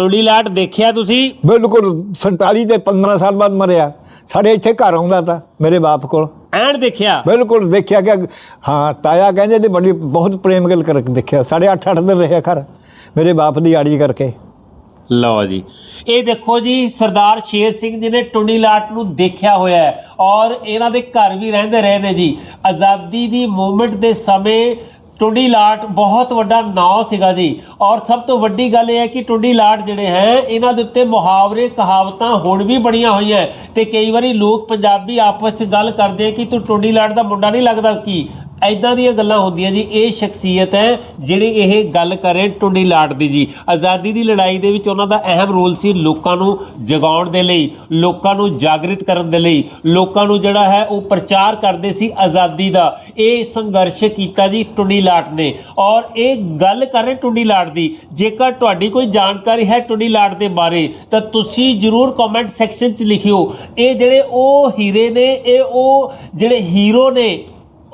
ਟੋਲੀ ਲਾਟ ਦੇਖਿਆ ਤੁਸੀਂ? ਬਿਲਕੁਲ 47 ਤੇ 15 ਸਾਲ ਬਾਅਦ ਮਰਿਆ। ਸਾਡੇ ਇੱਥੇ ਘਰ ਆਉਂਦਾ ਤਾਂ ਮੇਰੇ ਬਾਪ ਕੋਲ। ਐਨ ਦੇਖਿਆ? ਬਿਲਕੁਲ ਦੇਖਿਆ ਕਿ ਹਾਂ ਤਾਇਆ ਕਹਿੰਦੇ ਤੇ ਬੜੀ ਬਹੁਤ ਪ੍ਰੇਮ ਗੱਲ ਕਰ ਦੇਖਿਆ। ਸਾਡੇ 8-8 ਦਿਨ ਰਿਹਾ ਘਰ ਮੇਰੇ ਬਾਪ ਦੀ ਆੜੀ ਕਰਕੇ। ਲਓ ਜੀ। ਇਹ ਦੇਖੋ ਜੀ ਸਰਦਾਰ ਸ਼ੇਰ ਸਿੰਘ ਜੀ ਨੇ ਟੁੰਡੀ ਲਾਟ ਨੂੰ ਦੇਖਿਆ ਹੋਇਆ ਹੈ ਔਰ ਇਹਨਾਂ ਦੇ ਘਰ ਵੀ ਰਹਿੰਦੇ ਰਹੇ ਨੇ ਜੀ। ਆਜ਼ਾਦੀ ਦੀ ਮੂਵਮੈਂਟ ਦੇ ਸਮੇਂ ਟੁੰਡੀ ਲਾਟ ਬਹੁਤ ਵੱਡਾ ਨਾਂ ਸੀਗਾ ਜੀ। ਔਰ ਸਭ ਤੋਂ ਵੱਡੀ ਗੱਲ ਇਹ ਹੈ ਕਿ ਟੁੰਡੀ ਲਾਟ ਜਿਹੜੇ ਹੈ, ਇਹਨਾਂ ਦੇ ਉੱਤੇ ਮੁਹਾਵਰੇ, ਕਹਾਵਤਾਂ ਹੁਣ ਵੀ ਬਣੀਆਂ ਹੋਈਆਂ ਤੇ ਕਈ ਵਾਰੀ ਲੋਕ ਪੰਜਾਬੀ ਆਪਸ ਵਿੱਚ ਗੱਲ ਕਰਦੇ ਕਿ ਤੂੰ ਟੁੰਡੀ ਲਾਟ ਦਾ ਮੁੰਡਾ ਨਹੀਂ ਲੱਗਦਾ ਕੀ? ਐਦਾਂ ਦੀਆਂ ਗੱਲਾਂ ਹੁੰਦੀਆਂ ਜੀ, ਇਹ ਸ਼ਖਸੀਅਤ ਹੈ ਜਿਹੜੀ ਇਹ ਗੱਲ ਕਰੇ ਟੁੰਡੀ ਲਾਟ ਦੀ ਜੀ। ਆਜ਼ਾਦੀ ਦੀ ਲੜਾਈ ਦੇ ਵਿੱਚ ਉਹਨਾਂ ਦਾ ਅਹਿਮ ਰੋਲ ਸੀ ਲੋਕਾਂ ਨੂੰ ਜਗਾਉਣ ਦੇ ਲਈ, ਲੋਕਾਂ ਨੂੰ ਜਾਗਰਿਤ ਕਰਨ ਦੇ ਲਈ, ਲੋਕਾਂ ਨੂੰ ਜਿਹੜਾ ਹੈ ਉਹ ਪ੍ਰਚਾਰ ਕਰਦੇ ਸੀ ਆਜ਼ਾਦੀ ਦਾ। ਇਹ ਸੰਘਰਸ਼ ਕੀਤਾ ਜੀ ਟੁੰਡੀ ਲਾਟ ਨੇ। ਔਰ ਇਹ ਗੱਲ ਕਰੇ ਰਹੇ ਟੁੰਡੀ ਲਾਟ ਦੀ, ਜੇਕਰ ਤੁਹਾਡੀ ਕੋਈ ਜਾਣਕਾਰੀ ਹੈ ਟੁੰਡੀ ਲਾਟ ਦੇ ਬਾਰੇ, ਤਾਂ ਤੁਸੀਂ ਜਰੂਰ ਕਮੈਂਟ ਸੈਕਸ਼ਨ 'ਚ ਲਿਖਿਓ। ਇਹ ਜਿਹੜੇ ਉਹ ਹੀਰੇ ਨੇ, ਇਹ ਉਹ ਜਿਹੜੇ ਹੀਰੋ ਨੇ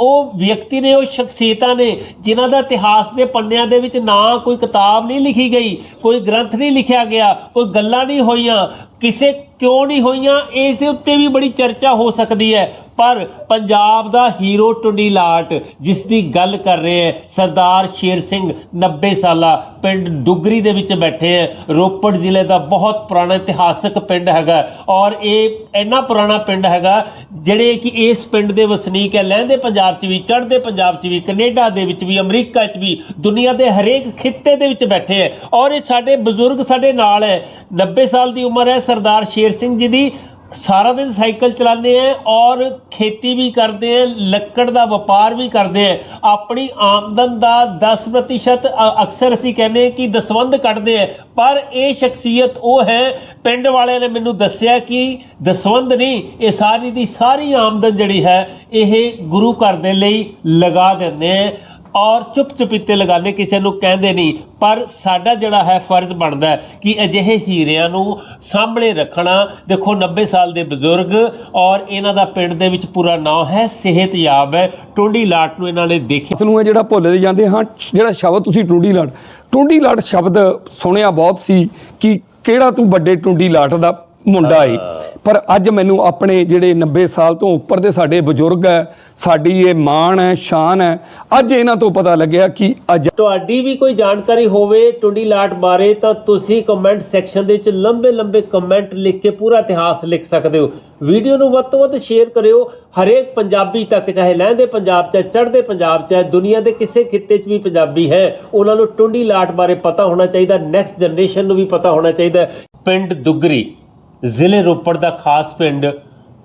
ਉਹ ਵਿਅਕਤੀ ਨੇ, ਉਹ ਸ਼ਖਸੀਅਤਾਂ ਨੇ, ਜਿਨ੍ਹਾਂ ਦਾ ਇਤਿਹਾਸ ਦੇ ਪੰਨਿਆਂ ਦੇ ਵਿੱਚ ਨਾ ਕੋਈ ਕਿਤਾਬ ਨਹੀਂ ਲਿਖੀ ਗਈ, ਕੋਈ ਗ੍ਰੰਥ ਨਹੀਂ ਲਿਖਿਆ ਗਿਆ, ਕੋਈ ਗੱਲਾਂ ਨਹੀਂ ਹੋਈਆਂ, ਕਿਸੇ ਕਿਉਂ ਨਹੀਂ ਹੋਈਆਂ, ਇਸ ਦੇ ਉੱਤੇ ਵੀ ਬੜੀ ਚਰਚਾ ਹੋ ਸਕਦੀ ਹੈ। ਪਰ ਪੰਜਾਬ ਦਾ ਹੀਰੋ ਟੁੰਡੀਲਾਟ, ਜਿਸ ਦੀ ਗੱਲ ਕਰ ਰਹੇ ਹੈ, ਸਰਦਾਰ ਸ਼ੇਰ ਸਿੰਘ 90 ਸਾਲਾ ਪਿੰਡ ਦੁਗਰੀ ਦੇ ਵਿੱਚ ਬੈਠੇ ਹੈ। ਰੋਪੜ ਜ਼ਿਲ੍ਹੇ ਦਾ ਬਹੁਤ ਪੁਰਾਣਾ ਇਤਿਹਾਸਕ ਪਿੰਡ ਹੈਗਾ ਔਰ ਇਹ ਇੰਨਾ ਪੁਰਾਣਾ ਪਿੰਡ ਹੈਗਾ ਜਿਹੜੇ ਕਿ ਇਸ ਪਿੰਡ ਦੇ ਵਸਨੀਕ ਹੈ। ਲਹਿੰਦੇ ਪੰਜਾਬ 'ਚ ਵੀ, ਚੜ੍ਹਦੇ ਪੰਜਾਬ 'ਚ ਵੀ, ਕੈਨੇਡਾ ਦੇ ਵਿੱਚ ਵੀ, ਅਮਰੀਕਾ 'ਚ ਵੀ, ਦੁਨੀਆ ਦੇ ਹਰੇਕ ਖਿੱਤੇ ਦੇ ਵਿੱਚ ਬੈਠੇ ਹੈ। ਔਰ ਇਹ ਸਾਡੇ ਬਜ਼ੁਰਗ ਸਾਡੇ ਨਾਲ ਹੈ। 90 ਸਾਲ ਦੀ ਉਮਰ ਹੈ ਸਰਦਾਰ ਸ਼ੇਰ ਸਿੰਘ ਜੀ ਦੀ। ਸਾਰਾ ਦਿਨ ਸਾਈਕਲ ਚਲਾਉਂਦੇ ਆ ਔਰ ਖੇਤੀ ਵੀ ਕਰਦੇ ਆ, ਲੱਕੜ ਦਾ ਵਪਾਰ ਵੀ ਕਰਦੇ ਆ। ਆਪਣੀ ਆਮਦਨ ਦਾ 10% ਅ- ਅਕਸਰ ਅਸੀਂ ਕਹਿੰਦੇ ਕਿ ਦਸਵੰਧ ਕੱਢਦੇ ਆ। ਪਰ ਇਹ ਸ਼ਖਸੀਅਤ ਉਹ ਹੈ, ਪਿੰਡ ਵਾਲਿਆਂ ਨੇ ਮੈਨੂੰ ਦੱਸਿਆ ਕਿ ਦਸਵੰਧ ਨਹੀਂ, ਇਹ ਸਾਰੀ ਦੀ ਸਾਰੀ ਆਮਦਨ ਜਿਹੜੀ ਹੈ, ਇਹ ਗੁਰੂ ਘਰ ਦੇ ਲਈ ਲਗਾ ਦਿੰਦੇ ਆ। ਔਰ ਚੁੱਪ ਚੁਪੀਤੇ ਲਗਾਣੇ ਕਿਸੇ ਨੂੰ ਕਹਿੰਦੇ ਨਹੀਂ। ਪਰ ਸਾਡਾ ਜਿਹੜਾ ਹੈ ਫਰਜ਼ ਬਣਦਾ ਕਿ ਅਜਿਹੇ ਹੀਰਿਆਂ ਨੂੰ ਸਾਹਮਣੇ ਰੱਖਣਾ। ਦੇਖੋ 90 ਸਾਲ ਦੇ ਬਜ਼ੁਰਗ ਔਰ ਇਹਨਾਂ ਦਾ ਪਿੰਡ ਦੇ ਵਿੱਚ ਪੂਰਾ ਨਾਂ ਹੈ, ਸਿਹਤਯਾਬ ਹੈ। ਟੁੰਡੀ ਲਾਟ ਨੂੰ ਇਹਨਾਂ ਨੇ ਦੇਖਿਆ। ਇਸ ਨੂੰ ਇਹ ਜਿਹੜਾ ਭੁੱਲਦੇ ਜਾਂਦੇ ਹਾਂ, ਜਿਹੜਾ ਸ਼ਬਦ ਤੁਸੀਂ ਟੁੰਡੀ ਲਾਟ ਟੁੰਡੀ ਲਾਟ ਸ਼ਬਦ ਸੁਣਿਆ ਬਹੁਤ ਸੀ ਕਿ ਕਿਹੜਾ ਤੂੰ ਵੱਡੇ ਟੁੰਡੀ ਲਾਟ ਦਾ ਮੁੰਡਾ ਏ। ਪਰ ਅੱਜ ਮੈਨੂੰ ਆਪਣੇ ਜਿਹੜੇ 90 ਸਾਲ ਤੋਂ ਉੱਪਰ ਦੇ ਸਾਡੇ ਬਜ਼ੁਰਗ ਹੈ ਸਾਡੀ ਇਹ ਮਾਣ ਹੈ ਸ਼ਾਨ ਹੈ ਅੱਜ ਇਹਨਾਂ ਤੋਂ ਪਤਾ ਲੱਗਿਆ ਕਿ ਅੱਜ ਤੁਹਾਡੀ ਵੀ ਕੋਈ ਜਾਣਕਾਰੀ ਹੋਵੇ ਟੁੰਡੀ ਲਾਟ ਬਾਰੇ ਤਾਂ ਤੁਸੀਂ ਕਮੈਂਟ ਸੈਕਸ਼ਨ ਦੇ ਵਿੱਚ ਲੰਬੇ ਲੰਬੇ ਕਮੈਂਟ ਲਿਖ ਕੇ ਪੂਰਾ ਇਤਿਹਾਸ ਲਿਖ ਸਕਦੇ ਹੋ। ਵੀਡੀਓ ਨੂੰ ਵੱਧ ਤੋਂ ਵੱਧ ਸ਼ੇਅਰ ਕਰਿਓ। ਹਰੇਕ ਪੰਜਾਬੀ ਤੱਕ ਚਾਹੇ ਲਹਿੰਦੇ ਪੰਜਾਬ 'ਚ ਹੈ, ਚੜ੍ਹਦੇ ਪੰਜਾਬ 'ਚ ਹੈ ਦੁਨੀਆ ਦੇ ਕਿਸੇ ਖਿੱਤੇ 'ਚ ਵੀ ਪੰਜਾਬੀ ਹੈ ਉਹਨਾਂ ਨੂੰ ਟੁੰਡੀ ਲਾਟ ਬਾਰੇ ਪਤਾ ਹੋਣਾ ਚਾਹੀਦਾ ਨੈਕਸਟ ਜਨਰੇਸ਼ਨ ਨੂੰ ਵੀ ਪਤਾ ਹੋਣਾ ਚਾਹੀਦਾ। ਪਿੰਡ ਦੁਗਰੀ ਜ਼ਿਲ੍ਹੇ ਰੋਪੜ ਦਾ ਖਾਸ ਪਿੰਡ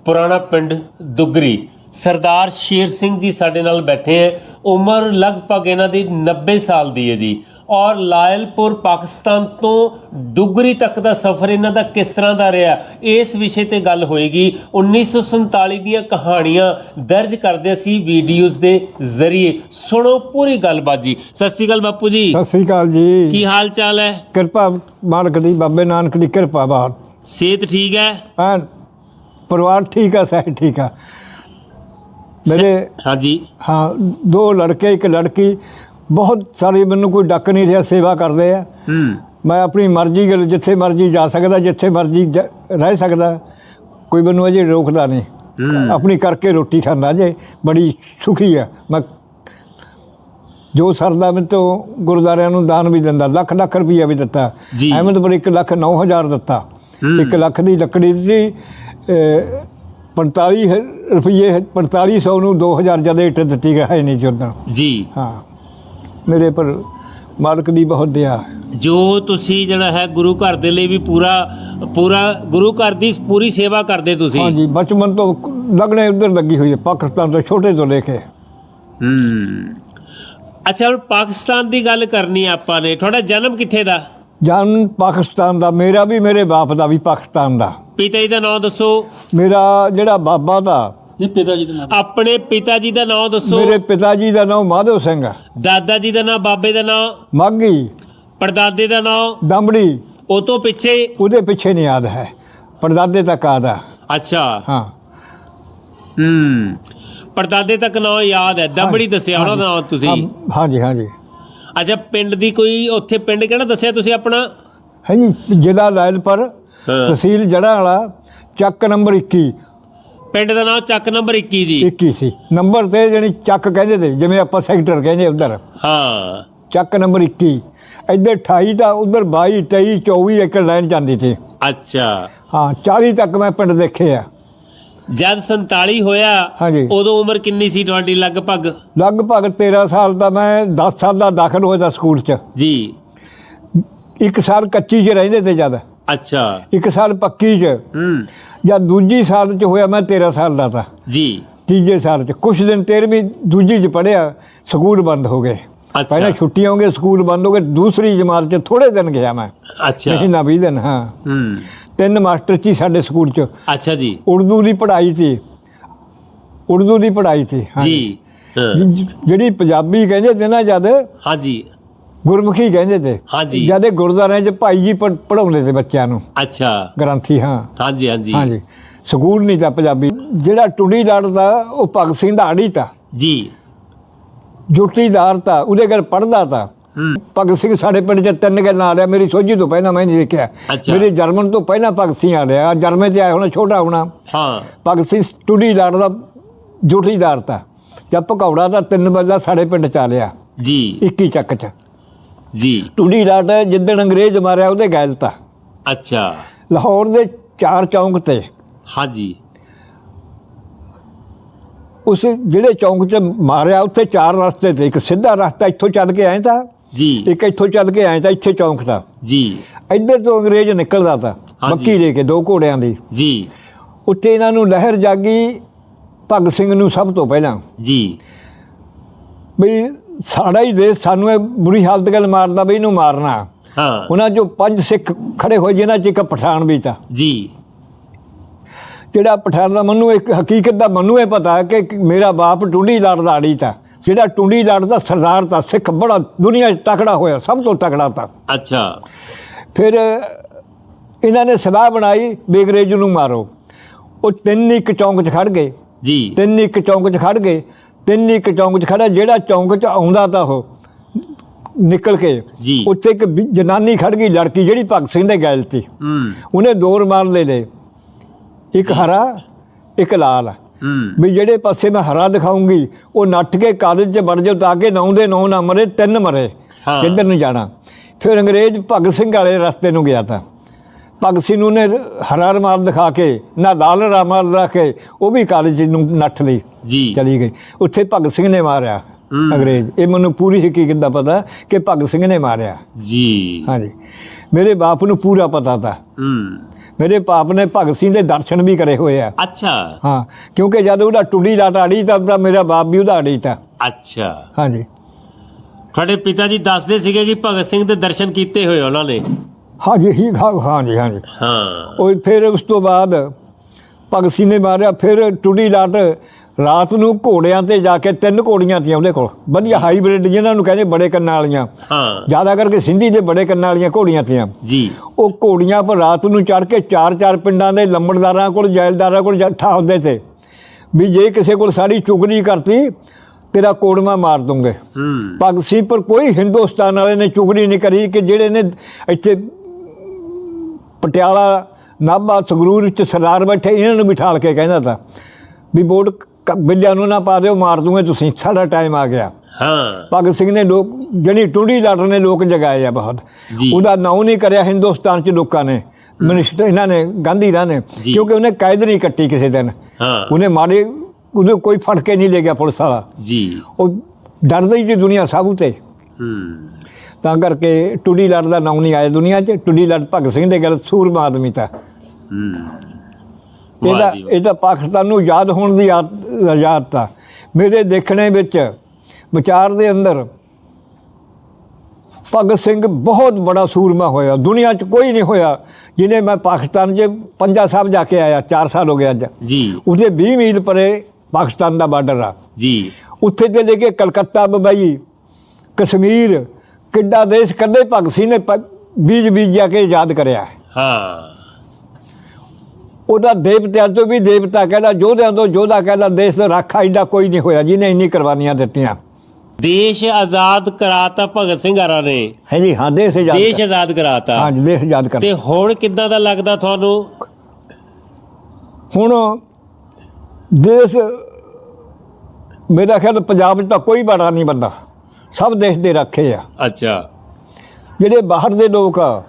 ਪੁਰਾਣਾ ਪਿੰਡ ਦੁਗਰੀ। ਸਰਦਾਰ ਸ਼ੇਰ ਸਿੰਘ ਜੀ ਸਾਡੇ ਨਾਲ ਬੈਠੇ ਹੈ। ਉਮਰ ਲਗਭਗ ਇਹਨਾਂ ਦੀ 90 ਸਾਲ ਦੀ ਹੈ ਜੀ। ਔਰ ਲਾਇਲਪੁਰ ਪਾਕਿਸਤਾਨ ਤੋਂ ਦੁਗਰੀ ਤੱਕ ਦਾ ਸਫ਼ਰ ਇਹਨਾਂ ਦਾ ਕਿਸ ਤਰ੍ਹਾਂ ਦਾ ਰਿਹਾ ਇਸ ਵਿਸ਼ੇ ਤੇ ਗੱਲ ਹੋਏਗੀ। 1947 ਦੀਆਂ ਕਹਾਣੀਆਂ ਦਰਜ ਕਰਦੇ ਸੀ ਵੀਡੀਓਜ਼ ਦੇ ਜ਼ਰੀਏ। ਸੁਣੋ ਪੂਰੀ ਗੱਲਬਾਤ ਜੀ। ਸਤਿ ਸ਼੍ਰੀ ਅਕਾਲ ਬਾਪੂ ਜੀ। ਸਤਿ ਸ੍ਰੀ ਅਕਾਲ ਜੀ। ਕੀ ਹਾਲ ਚਾਲ ਹੈ? ਕਿਰਪਾ ਮਾਲਕ ਦੀ ਬਾਬੇ ਨਾਨਕ ਦੀ ਕਿਰਪਾ ਬਾਤ ਸਿਹਤ ਠੀਕ ਹੈ? ਐਨ ਪਰਿਵਾਰ ਠੀਕ ਆ ਸਹਿ ਠੀਕ ਆ। ਮੇਰੇ ਹਾਂਜੀ। ਹਾਂ ਦੋ ਲੜਕੇ ਇੱਕ ਲੜਕੀ ਬਹੁਤ ਸਾਰੇ ਮੈਨੂੰ ਕੋਈ ਡੱਕ ਨਹੀਂ ਰਿਹਾ ਸੇਵਾ ਕਰਦੇ ਆ। ਹੂੰ। ਮੈਂ ਆਪਣੀ ਮਰਜ਼ੀ ਗੱਲ ਜਿੱਥੇ ਮਰਜ਼ੀ ਜਾ ਸਕਦਾ ਜਿੱਥੇ ਮਰਜ਼ੀ ਜ- ਰਹਿ ਸਕਦਾ ਕੋਈ ਮੈਨੂੰ ਅਜੇ ਰੋਕਦਾ ਨਹੀਂ। ਹੂੰ। ਆਪਣੀ ਕਰਕੇ ਰੋਟੀ ਖਾਂਦਾ ਜੇ ਬੜੀ ਸੁਖੀ ਆ। ਮੈਂ ਜੋ ਸਰਦਾ ਮੈਂ ਤੋਂ ਗੁਰਦਾਰਿਆਂ ਨੂੰ ਦਾਨ ਵੀ ਦਿੰਦਾ ਲੱਖ ਲੱਖ ਰੁਪਈਆ ਵੀ ਦਿੱਤਾ। ਜੀ। ਅਹਿਮਦਪੁਰ 1 ਲੱਖ 9000 ਦਿੱਤਾ। ਹੂੰ। 1 ਲੱਖ ਦੀ ਲੱਕੜੀ ਦਿੱਤੀ ਅਹ, 45 ਹ- ਰੁਪਈਏ 4500 ਨੂੰ 2000 ਜਦੇ ਇੱਟ ਦਿੱਤੀ ਹੈ ਨਹੀਂ ਚੋਦਾਂ ਜੀ। ਹਾਂ। ਮੇਰੇ ਪਰ ਮਾਲਕ ਦੀ ਬਹੁਤ ਦਇਆ ਜੋ ਤੁਸੀਂ ਜਿਹੜਾ ਹੈ ਗੁਰੂ ਘਰ ਦੇ ਲਈ ਵੀ ਪੂਰਾ ਪੂਰਾ ਗੁਰੂ ਘਰ ਦੀ ਪੂਰੀ ਸੇਵਾ ਕਰਦੇ ਤੁਸੀਂ। ਹਾਂਜੀ ਬਚਪਨ ਤੋਂ ਲੱਗਣੇ ਉਧਰ ਲੱਗੀ ਹੋਈ ਹੈ ਪਾਕਿਸਤਾਨ ਤੋਂ ਛੋਟੇ ਤੋਂ ਲੈ ਕੇ। ਹੂੰ। ਅੱਛਾ ਹੁਣ ਪਾਕਿਸਤਾਨ ਦੀ ਗੱਲ ਕਰਨੀ ਆਪਾਂ ਨੇ ਤੁਹਾਡਾ ਜਨਮ ਕਿੱਥੇ ਦਾ? ਜਨਮ ਪਾਕਿਸਤਾਨ ਦਾ ਮੇਰਾ ਵੀ ਮੇਰੇ ਬਾਪ ਦਾ ਵੀ ਪਾਕਿਸਤਾਨ ਦਾ। ਪਿਤਾ ਜੀ ਦਾ ਨਾਮ ਦੱਸੋ। ਮੇਰਾ ਜਿਹੜਾ ਬਾਬਾ ਦਾ ਆਪਣੇ ਪਿਤਾ ਜੀ ਦਾ ਨਾਮ ਦੱਸੋ। ਮੇਰੇ ਪਿਤਾ ਜੀ ਦਾ ਨਾਮ ਮਾਧੋ ਸਿੰਘ। ਹੈ ਦਾਦਾ ਜੀ ਦਾ ਨਾਮ ਬਾਬੇ ਦਾ ਨਾਮ ਮਾਗੀ ਪੜਦਾਦੇ ਦਾ ਨਾਮ ਦਮੜੀ। ਉਹ ਤੋਂ ਪਿੱਛੇ। ਉਹਦੇ ਪਿੱਛੇ ਨਹੀਂ ਯਾਦ ਹੈ। ਪਰਦਾਦੇ ਤੱਕ ਆਦਾ ਅੱਛਾ। ਹਾਂ। ਹੂੰ। ਪੜਦਾਦੇ ਤੱਕ ਨਾਮ ਯਾਦ ਹੈ। ਦੰਬੜੀ ਦੱਸਿਆ ਉਹਨਾਂ ਦਾ ਨਾਮ ਤੁਸੀਂ। ਹਾਂ- ਹਾਂਜੀ ਹਾਂਜੀ। ਅੱਛਾ ਪਿੰਡ ਦੀ ਕੋਈ ਉੱਥੇ ਪਿੰਡ ਕਿਹੜਾ ਦੱਸਿਆ ਤੁਸੀਂ ਆਪਣਾ? ਹੈ ਜੀ ਜ਼ਿਲ੍ਹਾ ਲਾਇਲਪੁਰ। ਤਹਿਸੀਲ ਜੜਾ ਵਾਲਾ ਚੱਕ ਨੰਬਰ 21 ਪਿੰਡ ਦਾ ਨਾਮ ਚੱਕ ਨੰਬਰ 21 ਜੀ। 21 ਸੀ। ਨੰਬਰ ਤੇ ਜਿਹੜੀ ਚੱਕ ਕਹਿੰਦੇ ਤੇ ਜਿਵੇਂ ਆਪਾਂ ਸੈਕਟਰ ਕਹਿੰਦੇ ਉਧਰ। ਹਾਂ। ਚੱਕ ਨੰਬਰ 21 ਇੱਧਰ 28 ਤਾਂ ਉਧਰ 22 23 24 ਇੱਕ ਲਾਈਨ ਜਾਂਦੀ ਸੀ। ਅੱਛਾ। ਹਾਂ 40 ਤੱਕ ਮੈਂ ਪਿੰਡ ਦੇਖੇ ਆ। ਜਦ 47 ਹੋਇਆ ਹਾਂਜੀ। ਉਦੋਂ ਉਮਰ ਕਿੰਨੀ ਸੀ ਤੁਹਾਡੀ ਲਗਭਗ? ਲਗਭਗ 13 ਸਾਲ ਦਾ ਮੈਂ 10 ਸਾਲ ਦਾ ਦਾਖਲ ਹੋਇਆ ਸਕੂਲ 'ਚ। ਜੀ। ਇੱਕ ਸਾਲ ਕੱਚੀ 'ਚ ਰਹਿੰਦੇ ਤੇ ਜਦ। ਅੱਛਾ। ਇੱਕ ਸਾਲ ਪੱਕੀ 'ਚ। ਹੂੰ। ਜਦ ਦੂਜੀ ਸਾਲ 'ਚ ਹੋਇਆ ਮੈਂ 13 ਸਾਲ ਦਾ ਤਾਂ। ਜੀ। ਤੀਜੇ ਸਾਲ 'ਚ। ਕੁਛ ਦਿਨ 13ਵੀਂ ਦੂਜੀ 'ਚ ਪੜਿਆ ਸਕੂਲ ਬੰਦ ਹੋ ਗਏ। ਅੱਛਾ। ਪਹਿਲਾਂ ਛੁੱਟੀਆਂ ਹੋ ਗਏ ਸਕੂਲ ਬੰਦ ਹੋ ਗਏ ਦੂਸਰੀ ਜਮਾਤ 'ਚ ਥੋੜੇ ਦਿਨ ਗਿਆ ਮੈਂ। ਅੱਛਾ। ਮਹੀਨਾ 20 ਦਿਨ ਹਾਂ। ਹੂੰ। ਤਿੰਨ ਮਾਸਟਰ ਸੀ ਸਾਡੇ ਸਕੂਲ 'ਚ। ਅੱਛਾ ਜੀ। ਉਰਦੂ ਦੀ ਪੜ੍ਹਾਈ ਸੀ। ਉਰਦੂ ਦੀ ਪੜ੍ਹਾਈ ਸੀ। ਜੀ ਜਿਹੜੀ ਪੰਜਾਬੀ ਕਹਿੰਦੇ ਤੇ ਨਾ ਜਦ ਹਾਂਜੀ। ਗੁਰਮੁਖੀ ਕਹਿੰਦੇ ਤੇ ਹਾਂਜੀ। ਜਦ ਇਹ ਗੁਰਦੁਆਰਿਆਂ 'ਚ ਭਾਈ ਜੀ ਪੜ੍ਹਾਉਂਦੇ ਤੇ ਬੱਚਿਆਂ ਨੂੰ। ਅੱਛਾ। ਗ੍ਰੰਥੀ ਹਾਂ। ਹਾਂਜੀ ਹਾਂਜੀ। ਹਾਂਜੀ। ਸਕੂਲ ਨਹੀਂ ਤਾਂ ਪੰਜਾਬੀ। ਜਿਹੜਾ ਟੁੰਡੀ ਲੜਦਾ ਉਹ ਭਗਤ ਸਿੰਘ ਦਾ ਆੜੀ ਤਾ। ਜੀ। ਜੁੱਟੀਦਾਰ ਤਾ ਉਹਦੇ ਘਰ ਪੜਦਾ ਤਾ। ਭਗਤ ਸਿੰਘ ਸਾਡੇ ਪਿੰਡ 'ਚ ਤਿੰਨ ਗੱਲਾਂ ਆ ਰਿਹਾ ਮੇਰੀ ਸੋਝੀ ਤੋਂ ਪਹਿਲਾਂ ਮੈਂ ਨਹੀਂ ਦੇਖਿਆ। ਮੇਰੇ ਜਰਮਨ ਤੋਂ ਪਹਿਲਾਂ ਭਗਤ ਸਿੰਘ ਆ ਰਿਹਾ ਜਰਮਨ 'ਚ ਆਇਆ ਹੋਣਾ ਛੋਟਾ ਹੋਣਾ। ਹਾਂ। ਭਗਤ ਸਿੰਘ ਟੁੰਡੀ ਲੜਦਾ ਜੁੱਟੀਦਾਰ ਤਾ। ਜਦ ਭਗੌੜਾ ਦਾ ਤਿੰਨ ਬੱਲਾ ਸਾਡੇ ਪਿੰਡ ਚ ਆ ਲਿਆ। ਜੀ। 21 ਚੱਕ 'ਚ। ਜੀ। ਟੁੰਡੀ ਲੜ ਜਿੱਦਣ ਅੰਗਰੇਜ਼ ਮਾਰਿਆ ਉਹਦੇ ਗੈਲ ਤਾ। ਅੱਛਾ। ਲਾਹੌਰ ਦੇ ਚਾਰ ਚੌਂਕ ਤੇ। ਹਾਂਜੀ। ਉਸ ਜਿਹੜੇ ਚੌਂਕ 'ਚ ਮਾਰਿਆ ਉੱਥੇ ਚਾਰ ਰਸਤੇ ਤੇ ਇੱਕ ਸਿੱਧਾ ਰਸਤਾ ਇੱਥੋਂ ਚੱਲ ਕੇ ਆਏ ਤਾਂ ਜੀ। ਇੱਕ ਇੱਥੋਂ ਚੱਲ ਕੇ ਆਏ ਤਾਂ ਇੱਥੇ ਚੌਂਕ ਦਾ। ਜੀ। ਇੱਧਰ ਤੋਂ ਅੰਗਰੇਜ਼ ਨਿਕਲਦਾ ਤਾ। ਬੱਕੀ ਲੈ ਕੇ ਦੋ ਘੋੜਿਆਂ ਦੀ। ਜੀ। ਉੱਥੇ ਇਹਨਾਂ ਨੂੰ ਲਹਿਰ ਜਾਗੀ ਭਗਤ ਸਿੰਘ ਨੂੰ ਸਭ ਤੋਂ ਪਹਿਲਾਂ। ਜੀ। ਵੀ ਸਾਡਾ ਹੀ ਦੇਸ਼ ਸਾਨੂੰ ਇਹ ਬੁਰੀ ਹਾਲਤ ਗੱਲ ਮਾਰਦਾ ਵੀ ਇਹਨੂੰ ਮਾਰਨਾ। ਹਾਂ। ਉਹਨਾਂ ਚੋਂ ਪੰਜ ਸਿੱਖ ਖੜੇ ਹੋਏ ਜਿਨ੍ਹਾਂ ਚ ਇੱਕ ਪਠਾਨ ਵੀ ਤਾ। ਜੀ। ਜਿਹੜਾ ਪਠਾਨ ਦਾ ਮੈਨੂੰ ਇੱਕ ਹਕੀਕਤ ਦਾ ਮੈਨੂੰ ਇਹ ਪਤਾ ਕਿ ਮੇਰਾ ਬਾਪ ਟੁੰਡੀ ਲੜਦਾ ਆੜੀ ਤਾ ਜਿਹੜਾ ਟੁੰਡੀ ਲੜਦਾ ਸਰਦਾਰ ਤਾ ਸਿੱਖ ਬੜਾ ਦੁਨੀਆ 'ਚ ਤਕੜਾ ਹੋਇਆ ਸਭ ਤੋਂ ਤਕੜਾ ਤਾ। ਅੱਛਾ। ਫਿਰ ਇਹਨਾਂ ਨੇ ਸਲਾਹ ਬਣਾਈ ਵੀ ਅੰਗਰੇਜ਼ ਨੂੰ ਮਾਰੋ। ਉਹ ਤਿੰਨ ਇੱਕ ਚੌਂਕ 'ਚ ਖੜ ਗਏ। ਜੀ। ਤਿੰਨ ਇੱਕ ਚੌਂਕ 'ਚ ਖੜ ਗਏ। ਤਿੰਨ ਇੱਕ ਚੌਂਕ 'ਚ ਖੜਾ ਜਿਹੜਾ ਚੌਂਕ 'ਚ ਆਉਂਦਾ ਤਾਂ ਉਹ ਨਿਕਲ ਕੇ। ਉੱਥੇ ਇੱਕ ਜਨਾਨੀ ਖੜ ਗਈ ਲੜਕੀ ਜਿਹੜੀ ਭਗਤ ਸਿੰਘ ਦੇ ਗੈਲ ਹੂੰ। ਉਹਨੇ ਦੋ ਰੁਮਾਲ ਲੈ ਲਏ ਇੱਕ ਹਰਾ ਇੱਕ ਲਾਲ। ਵੀ ਜਿਹੜੇ ਪਾਸੇ ਮੈਂ ਹਰਾ ਦਿਖਾਉਂਗੀ ਉਹ ਨੱਠ ਕੇ ਕਾਲਜ 'ਚ ਵੜ ਜਾਓ ਤਾਂ ਕਿ ਨੌ ਦੇ ਨੌ ਨਾ ਮਰੇ ਤਿੰਨ ਮਰੇ। ਕਿੱਧਰ ਨੂੰ ਜਾਣਾ? ਫਿਰ ਅੰਗਰੇਜ਼ ਭਗਤ ਸਿੰਘ ਵਾਲੇ ਰਸਤੇ ਨੂੰ ਗਿਆ ਤਾਂ। ਭਗਤ ਸਿੰਘ ਨੂੰ ਨੇ ਹਰਾ ਰੁਮਾਲ ਦਿਖਾ ਕੇ ਨਾ ਲਾਲ ਰੁਮਾਲ ਰੱਖ ਕੇ ਉਹ ਵੀ ਕਾਲਜ ਨੂੰ ਨੱਠ ਲਈ ਜੀ। ਚਲੀ ਗਈ। ਉੱਥੇ ਭਗਤ ਸਿੰਘ ਨੇ ਮਾਰਿਆ। ਅੰਗਰੇਜ਼। ਇਹ ਮੈਨੂੰ ਪੂਰੀ ਹਕੀਕਤ ਦਾ ਪਤਾ ਕਿ ਭਗਤ ਸਿੰਘ ਨੇ ਮਾਰਿਆ। ਜੀ। ਹਾਂਜੀ। ਮੇਰੇ ਬਾਪ ਨੂੰ ਪੂਰਾ ਪਤਾ ਤਾ। ਹੂੰ। ਮੇਰੇ ਬਾਪ ਨੇ ਭਗਤ ਸਿੰਘ ਦੇ ਦਰਸ਼ਨ ਵੀ ਕਰੇ ਹੋਏ ਆ। ਅੱਛਾ। ਹਾਂ ਕਿਉਂਕਿ ਜਦ ਉਹਦਾ ਟੁੱਡੀ ਲਾਟ ਆੜੀ ਤਾਂ ਮੇਰਾ ਬਾਪ ਵੀ ਉਹਦਾ ਆੜੀ ਤਾਂ। ਅੱਛਾ। ਹਾਂਜੀ। ਤੁਹਾਡੇ ਪਿਤਾ ਜੀ ਦੱਸਦੇ ਸੀਗੇ ਕਿ ਭਗਤ ਸਿੰਘ ਦੇ ਦਰਸ਼ਨ ਕੀਤੇ ਹੋਏ ਉਹਨਾਂ ਨੇ। ਹਾਂਜੀ ਹੀ ਹਾਂ- ਹਾਂਜੀ ਹਾਂਜੀ। ਹਾਂ। ਉਹ ਫਿਰ ਉਸ ਤੋਂ ਬਾਅਦ ਭਗਤ ਸਿੰਘ ਨੇ ਮਾਰਿਆ ਫਿਰ ਟੁੱਡੀ ਲਾਟ ਰਾਤ ਨੂੰ ਘੋੜਿਆਂ ਤੇ ਜਾ ਕੇ ਤਿੰਨ ਘੋੜੀਆਂ ਤੀਆਂ ਉਹਦੇ ਕੋਲ। ਵਧੀਆ ਹਾਈਬ੍ਰਿਡ ਜਿਨ੍ਹਾਂ ਨੂੰ ਕਹਿੰਦੇ ਬੜੇ ਕੰਨਾਂ ਵਾਲੀਆਂ। ਹਾਂ। ਜ਼ਿਆਦਾ ਕਰਕੇ ਸਿੰਧੀ ਦੇ ਬੜੇ ਕੰਨਾਂ ਵਾਲੀਆਂ ਘੋੜੀਆਂ ਤੀਆਂ। ਜੀ। ਉਹ ਘੋੜੀਆਂ ਪਰ ਰਾਤ ਨੂੰ ਚੜ ਕੇ ਚਾਰ ਚਾਰ ਪਿੰਡਾਂ ਦੇ ਲੰਬੜਦਾਰਾਂ ਕੋਲ ਜੈਲਦਾਰਾਂ ਕੋਲ ਜੱਠਾ ਹੁੰਦੇ ਤੇ ਵੀ ਜੇ ਕਿਸੇ ਕੋਲ ਸਾਡੀ ਚੁਗਲੀ ਕਰਤੀ ਤੇਰਾ ਕੋੜਮਾ ਮਾਰ ਦੂੰਗੇ। ਹੂੰ। ਭਗਤ ਸਿੰਘ ਪਰ ਕੋਈ ਹਿੰਦੁਸਤਾਨ ਵਾਲੇ ਨੇ ਚੁਗਲੀ ਨਹੀਂ ਕਰੀ ਕਿ ਜਿਹੜੇ ਨੇ ਇੱਥੇ ਪਟਿਆਲਾ ਨਾਭਾ ਸੰਗਰੂਰ ਵਿੱਚ ਸਰਦਾਰ ਬੈਠੇ ਇਹਨਾਂ ਨੂੰ ਬਿਠਾਲ ਕੇ ਕਹਿੰਦਾ ਤਾ ਵੀ ਵੋਟ ਕ- ਬਿੱਲਿਆਂ ਨੂੰ ਨਾ ਪਾ ਦਿਓ ਮਾਰ ਦੂੰਗੇ ਤੁਸੀਂ। ਸਾਡਾ ਟਾਈਮ ਆ ਗਿਆ। ਹਾਂ। ਭਗਤ ਸਿੰਘ ਨੇ ਲੋਕ ਜਿਹੜੀ ਟੁੰਡੀ ਲੜ ਨੇ ਲੋਕ ਜਗਾਏ ਆ ਬਹੁਤ। ਜੀ। ਉਹਦਾ ਨਾਂ ਨਹੀਂ ਕਰਿਆ ਹਿੰਦੁਸਤਾਨ ਚ ਲੋਕਾਂ ਨੇ। ਮਿਨਿਸਟਰ ਇਹਨਾਂ ਨੇ ਗਾਂਧੀ ਰਾਂ ਨੇ। ਜੀ। ਕਿਉਂਕਿ ਉਹਨੇ ਕੈਦ ਨਹੀਂ ਕੱਟੀ ਕਿਸੇ ਦਿਨ। ਹਾਂ। ਉਹਨੇ ਮਾਰੇ ਉਹਨੂੰ ਕੋਈ ਫੜ ਕੇ ਨਹੀਂ ਲੈ ਗਿਆ ਪੁਲਿਸ ਵਾਲਾ। ਜੀ। ਉਹ ਡਰਦਾ ਹੀ ਸੀ ਦੁਨੀਆ ਸਭ ਤੇ ਹੂੰ। ਤਾਂ ਕਰਕੇ ਟੁੱਡੀ ਲੜ ਦਾ ਨਾਮ ਨਹੀਂ ਆਇਆ ਦੁਨੀਆ 'ਚ। ਟੁੱਡੀ ਲੜ ਭਗਤ ਸਿੰਘ ਦੇ ਗੱਲ ਸੂਰਮਾ ਆਦਮੀ ਤਾਂ। ਹੂੰ। ਇਹਦਾ ਵਾਹ ਜੀ। ਇਹਦਾ ਪਾਕਿਸਤਾਨ ਨੂੰ ਯਾਦ ਹੋਣ ਦੀ ਆਦ- ਆਜ਼ਾਦ ਤਾਂ। ਮੇਰੇ ਦੇਖਣੇ ਵਿੱਚ ਵਿਚਾਰ ਦੇ ਅੰਦਰ ਭਗਤ ਸਿੰਘ ਬਹੁਤ ਬੜਾ ਸੂਰਮਾ ਹੋਇਆ। ਦੁਨੀਆ 'ਚ ਕੋਈ ਨਹੀਂ ਹੋਇਆ ਜਿਹਨੇ ਮੈਂ ਪਾਕਿਸਤਾਨ 'ਚ ਪੰਜਾ ਸਾਹਿਬ ਜਾ ਕੇ ਆਇਆ 4 ਸਾਲ ਹੋ ਗਏ ਅੱਜ। ਜੀ। ਉਹਦੇ 20 ਮੀਲ ਪਰੇ ਪਾਕਿਸਤਾਨ ਦਾ ਬਾਰਡਰ ਆ। ਜੀ। ਉੱਥੇ ਤੇ ਲੈ ਕੇ ਕਲਕੱਤਾ ਬੰਬਈ ਕਸ਼ਮੀਰ ਕਿੱਡਾ ਦੇਸ਼ ਕੱਲੇ ਭਗਤ ਸਿੰਘ ਨੇ ਪ- ਬੀਜ ਬੀਜਿਆ ਕੇ ਯਾਦ ਕਰਿਆ। ਹਾਂ। ਉਹਦਾ ਦੇਵਤਿਆਂ ਤੋਂ ਵੀ ਦੇਵਤਾ ਕਹਿੰਦਾ ਯੋਧਿਆਂ ਤੋਂ ਯੋਧਾ ਕਹਿੰਦਾ ਦੇਸ਼ ਦਾ ਰਾਖਾ ਐਡਾ ਕੋਈ ਨਹੀਂ ਹੋਇਆ ਜਿਹਨੇ ਇੰਨੀ ਕੁਰਬਾਨੀਆਂ ਦਿੱਤੀਆਂ। ਦੇਸ਼ ਆਜ਼ਾਦ ਕਰਾਤਾ ਭਗਤ ਸਿੰਘ ਹਰਾਂ ਨੇ। ਹੈ ਜੀ ਹਾਂ ਦੇਸ਼ ਆਜ਼ਾਦ ਦੇਸ਼ ਆਜ਼ਾਦ ਕਰਾਤਾ। ਹਾਂ ਜੀ ਦੇਸ਼ ਆਜ਼ਾਦ ਕਰ ਤੇ ਹੁਣ ਕਿੱਦਾਂ ਦਾ ਲੱਗਦਾ ਤੁਹਾਨੂੰ? ਹੁਣ ਦੇਸ਼ ਮੇਰਾ ਖਿਆਲ ਪੰਜਾਬ 'ਚ ਤਾਂ ਕੋਈ ਬੜਾ ਨਹੀਂ ਬੰਦਾ। ਸਭ ਦੇਸ਼ ਦੇ ਰੱਖੇ ਆ। ਅੱਛਾ। ਜਿਹੜੇ ਬਾਹਰ ਦੇ ਲੋਕ ਆ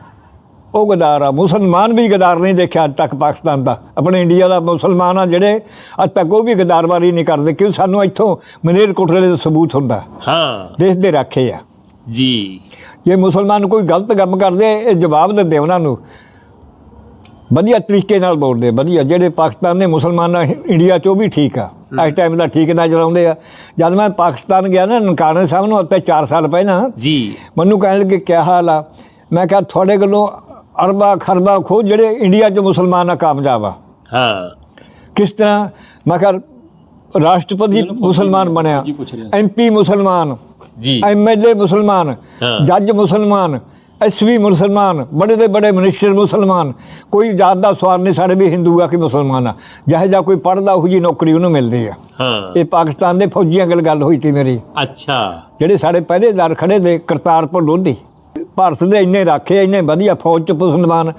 ਉਹ ਗਦਾਰ ਆ। ਮੁਸਲਮਾਨ ਵੀ ਗਦਾਰ ਨਹੀਂ ਦੇਖਿਆ ਅੱਜ ਤੱਕ ਪਾਕਿਸਤਾਨ ਦਾ। ਆਪਣੇ ਇੰਡੀਆ ਦਾ ਮੁਸਲਮਾਨ ਆ ਜਿਹੜੇ ਅੱਜ ਤੱਕ ਉਹ ਵੀ ਗਦਾਰਵਾਰੀ ਨਹੀਂ ਕਰਦੇ ਕਿਉਂ ਸਾਨੂੰ ਇੱਥੋਂ ਮਨੇਰ ਕੋਟਲੇ ਦਾ ਸਬੂਤ ਹੁੰਦਾ। ਹਾਂ। ਦੇਸ਼ ਦੇ ਰੱਖੇ ਆ। ਜੀ। ਜੇ ਮੁਸਲਮਾਨ ਕੋਈ ਗਲਤ ਕੰਮ ਕਰਦੇ ਇਹ ਜਵਾਬ ਦਿੰਦੇ ਉਹਨਾਂ ਨੂੰ। ਵਧੀਆ ਤਰੀਕੇ ਨਾਲ ਬੋਲਦੇ ਵਧੀਆ। ਜਿਹੜੇ ਪਾਕਿਸਤਾਨ ਦੇ ਮੁਸਲਮਾਨ ਆ ਇੰਡੀਆ 'ਚ ਉਹ ਵੀ ਠੀਕ ਆ। ਇਸ ਟਾਈਮ ਦਾ ਠੀਕ ਨਜ਼ਰ ਆਉਂਦੇ ਆ। ਜਦ ਮੈਂ ਪਾਕਿਸਤਾਨ ਗਿਆ ਨਾ ਨਨਕਾਣਾ ਸਾਹਿਬ ਨੂੰ ਉੱਤੇ 4 ਸਾਲ ਪਹਿਲਾਂ ਜੀ। ਮੈਨੂੰ ਕਹਿਣ ਲੱਗੇ ਕੀ ਹਾਲ ਆ? ਮੈਂ ਕਿਹਾ ਤੁਹਾਡੇ ਕੋਲੋਂ ਅਰਬਾ ਖਰਬਾ ਖੋ ਜਿਹੜੇ ਇੰਡੀਆ 'ਚ ਮੁਸਲਮਾਨ ਆ ਕਾਮਯਾਬ ਆ। ਹਾਂ। ਕਿਸ ਤਰ੍ਹਾਂ? ਮੈਂ ਕਿਹਾ ਰਾਸ਼ਟਰਪਤੀ ਮੁਸਲਮਾਨ ਬਣਿਆ। ਐਮਪੀ ਮੁਸਲਮਾਨ ਜੀ। ਐਮਐਲਏ ਮੁਸਲਮਾਨ। ਜੱਜ ਮੁਸਲਮਾਨ ਐਸਵੀ ਮੁਸਲਮਾਨ ਬੜੇ ਦੇ ਬੜੇ ਮਿਨਿਸਟਰ ਮੁਸਲਮਾਨ। ਕੋਈ ਜਾਤ ਦਾ ਸਵਾਲ ਨਹੀਂ ਸਾਡੇ ਵੀ ਹਿੰਦੂ ਆ ਕਿ ਮੁਸਲਮਾਨ ਆ। ਜਿਹੇ ਜਾਂ ਕੋਈ ਪੜਦਾ ਉਹ ਜੀ ਨੌਕਰੀ ਉਹਨੂੰ ਮਿਲਦੀ ਆ। ਹਾਂ। ਇਹ ਪਾਕਿਸਤਾਨ ਦੇ ਫੌਜੀਆਂ ਗੱਲ ਗੱਲ ਹੋਈ ਤੀ ਮੇਰੀ। ਅੱਛਾ। ਜਿਹੜੇ ਸਾਡੇ ਪਹਿਰੇਦਾਰ ਖੜੇ ਦੇ ਕਰਤਾਰਪੁਰ ਲੋਧੀ। ਭਾਰਤ ਦੇ ਇੰਨੇ ਰਾਖੇ ਇੰਨੇ ਵਧੀਆ ਫੌਜ ਚ ਮੁਸਲਮਾਨ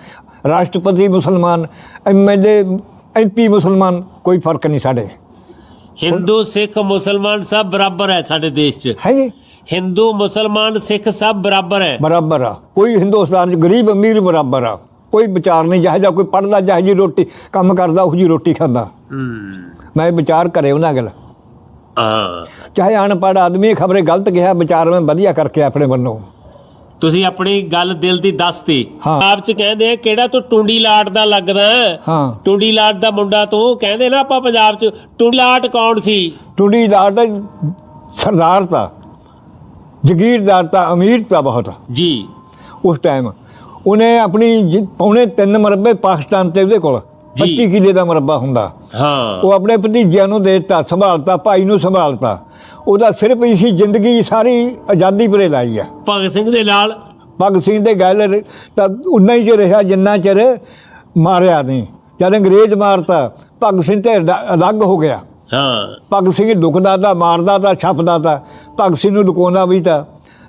ਰਾਸ਼ਟਰਪਤੀ ਮੁਸਲਮਾਨ ਐਮਐਲਏ ਐਮਪੀ ਮੁਸਲਮਾਨ ਕੋਈ ਫ਼ਰਕ ਨਹੀਂ ਸਾਡੇ। ਹਿੰਦੂ ਸਿੱਖ ਮੁਸਲਮਾਨ ਸਭ ਬਰਾਬਰ ਹੈ ਸਾਡੇ ਦੇਸ਼ 'ਚ। ਹੈ ਜੀ। ਹਿੰਦੂ ਮੁਸਲਮਾਨ ਸਿੱਖ ਸਭ ਬਰਾਬਰ ਹੈ। ਬਰਾਬਰ ਆ। ਕੋਈ ਹਿੰਦੁਸਤਾਨ ਚ ਗਰੀਬ ਅਮੀਰ ਬਰਾਬਰ ਆ। ਕੋਈ ਵਿਚਾਰ ਨਹੀਂ ਜਿਹੋ ਜਿਹਾ ਕੋਈ ਪੜਦਾ ਜਿਹੋ ਜੀ ਰੋਟੀ ਕੰਮ ਕਰਦਾ ਉਹ ਜੀ ਰੋਟੀ ਖਾਂਦਾ। ਮੈਂ ਵਿਚਾਰ ਕਰੇ ਉਹਨਾਂ ਗੱਲ ਹਾਂ। ਚਾਹੇ ਅਨਪੜ੍ਹ ਆਦਮੀ ਖਬਰੇ ਗਲਤ ਗਿਆ ਵਿਚਾਰ ਮੈਂ ਵਧੀਆ ਕਰਕੇ ਆਪਣੇ ਵੱਲੋਂ। ਤੁਸੀਂ ਆਪਣੀ ਗੱਲ ਦਿਲ ਦੀ ਦੱਸਤੀ ਹਾਂ। ਆਪ ਚ ਕਹਿੰਦੇ ਆ ਕਿਹੜਾ ਤੂੰ ਟੁੰਡੀ ਲਾਟ ਦਾ ਲੱਗਦਾ ਹੈ? ਹਾਂ ਟੁੰਡੀ ਲਾਟ ਦਾ ਮੁੰਡਾ ਤੂੰ ਕਹਿੰਦੇ ਨਾ ਆਪਾਂ ਪੰਜਾਬ ਚ ਟੁੰਡੀ ਲਾਟ ਕੌਣ ਸੀ ਟੁੰਡੀ ਲਾਟ ਸਰਦਾਰ ਤਾਂ ਜਗੀਰਦਾਰ ਤਾਂ ਅਮੀਰ ਤਾਂ ਬਹੁਤ ਜੀ ਉਸ ਟਾਈਮ ਉਹਨੇ ਆਪਣੀ ਜਿ- ਪੌਣੇ 3 ਮਰਬੇ ਪਾਕਿਸਤਾਨ ਤੇ ਉਹਦੇ ਕੋਲ। 25 ਕਿਲੇ ਦਾ ਮਰਬਾ ਹੁੰਦਾ। ਹਾਂ। ਉਹ ਆਪਣੇ ਭਤੀਜਿਆਂ ਨੂੰ ਦੇ ਦਿੱਤਾ ਸੰਭਾਲਤਾ ਭਾਈ ਨੂੰ ਸੰਭਾਲਤਾ। ਉਹਦਾ ਸਿਰਫ ਇਸੀ ਜ਼ਿੰਦਗੀ ਸਾਰੀ ਆਜ਼ਾਦੀ ਪਰੇ ਲਾਈ ਆ। ਭਗਤ ਸਿੰਘ ਦੇ ਨਾਲ? ਭਗਤ ਸਿੰਘ ਦੇ ਗੱਲ ਤਾਂ ਉਨਾ ਹੀ ਚ ਰਿਹਾ ਜਿੰਨਾ ਚਿਰ ਮਾਰਿਆ ਨਹੀਂ। ਜਦ ਅੰਗਰੇਜ਼ ਮਾਰਤਾ ਭਗਤ ਸਿੰਘ ਤੇ ਅਲੱਗ ਹੋ ਗਿਆ। ਹਾਂ। ਭਗਤ ਸਿੰਘ ਲੁਕਦਾ ਤਾਂ ਮਾਰਦਾ ਤਾਂ ਛੱਪਦਾ ਤਾਂ ਭਗਤ ਸਿੰਘ ਨੂੰ ਲੁਕਾਉਂਦਾ ਵੀ ਤਾਂ।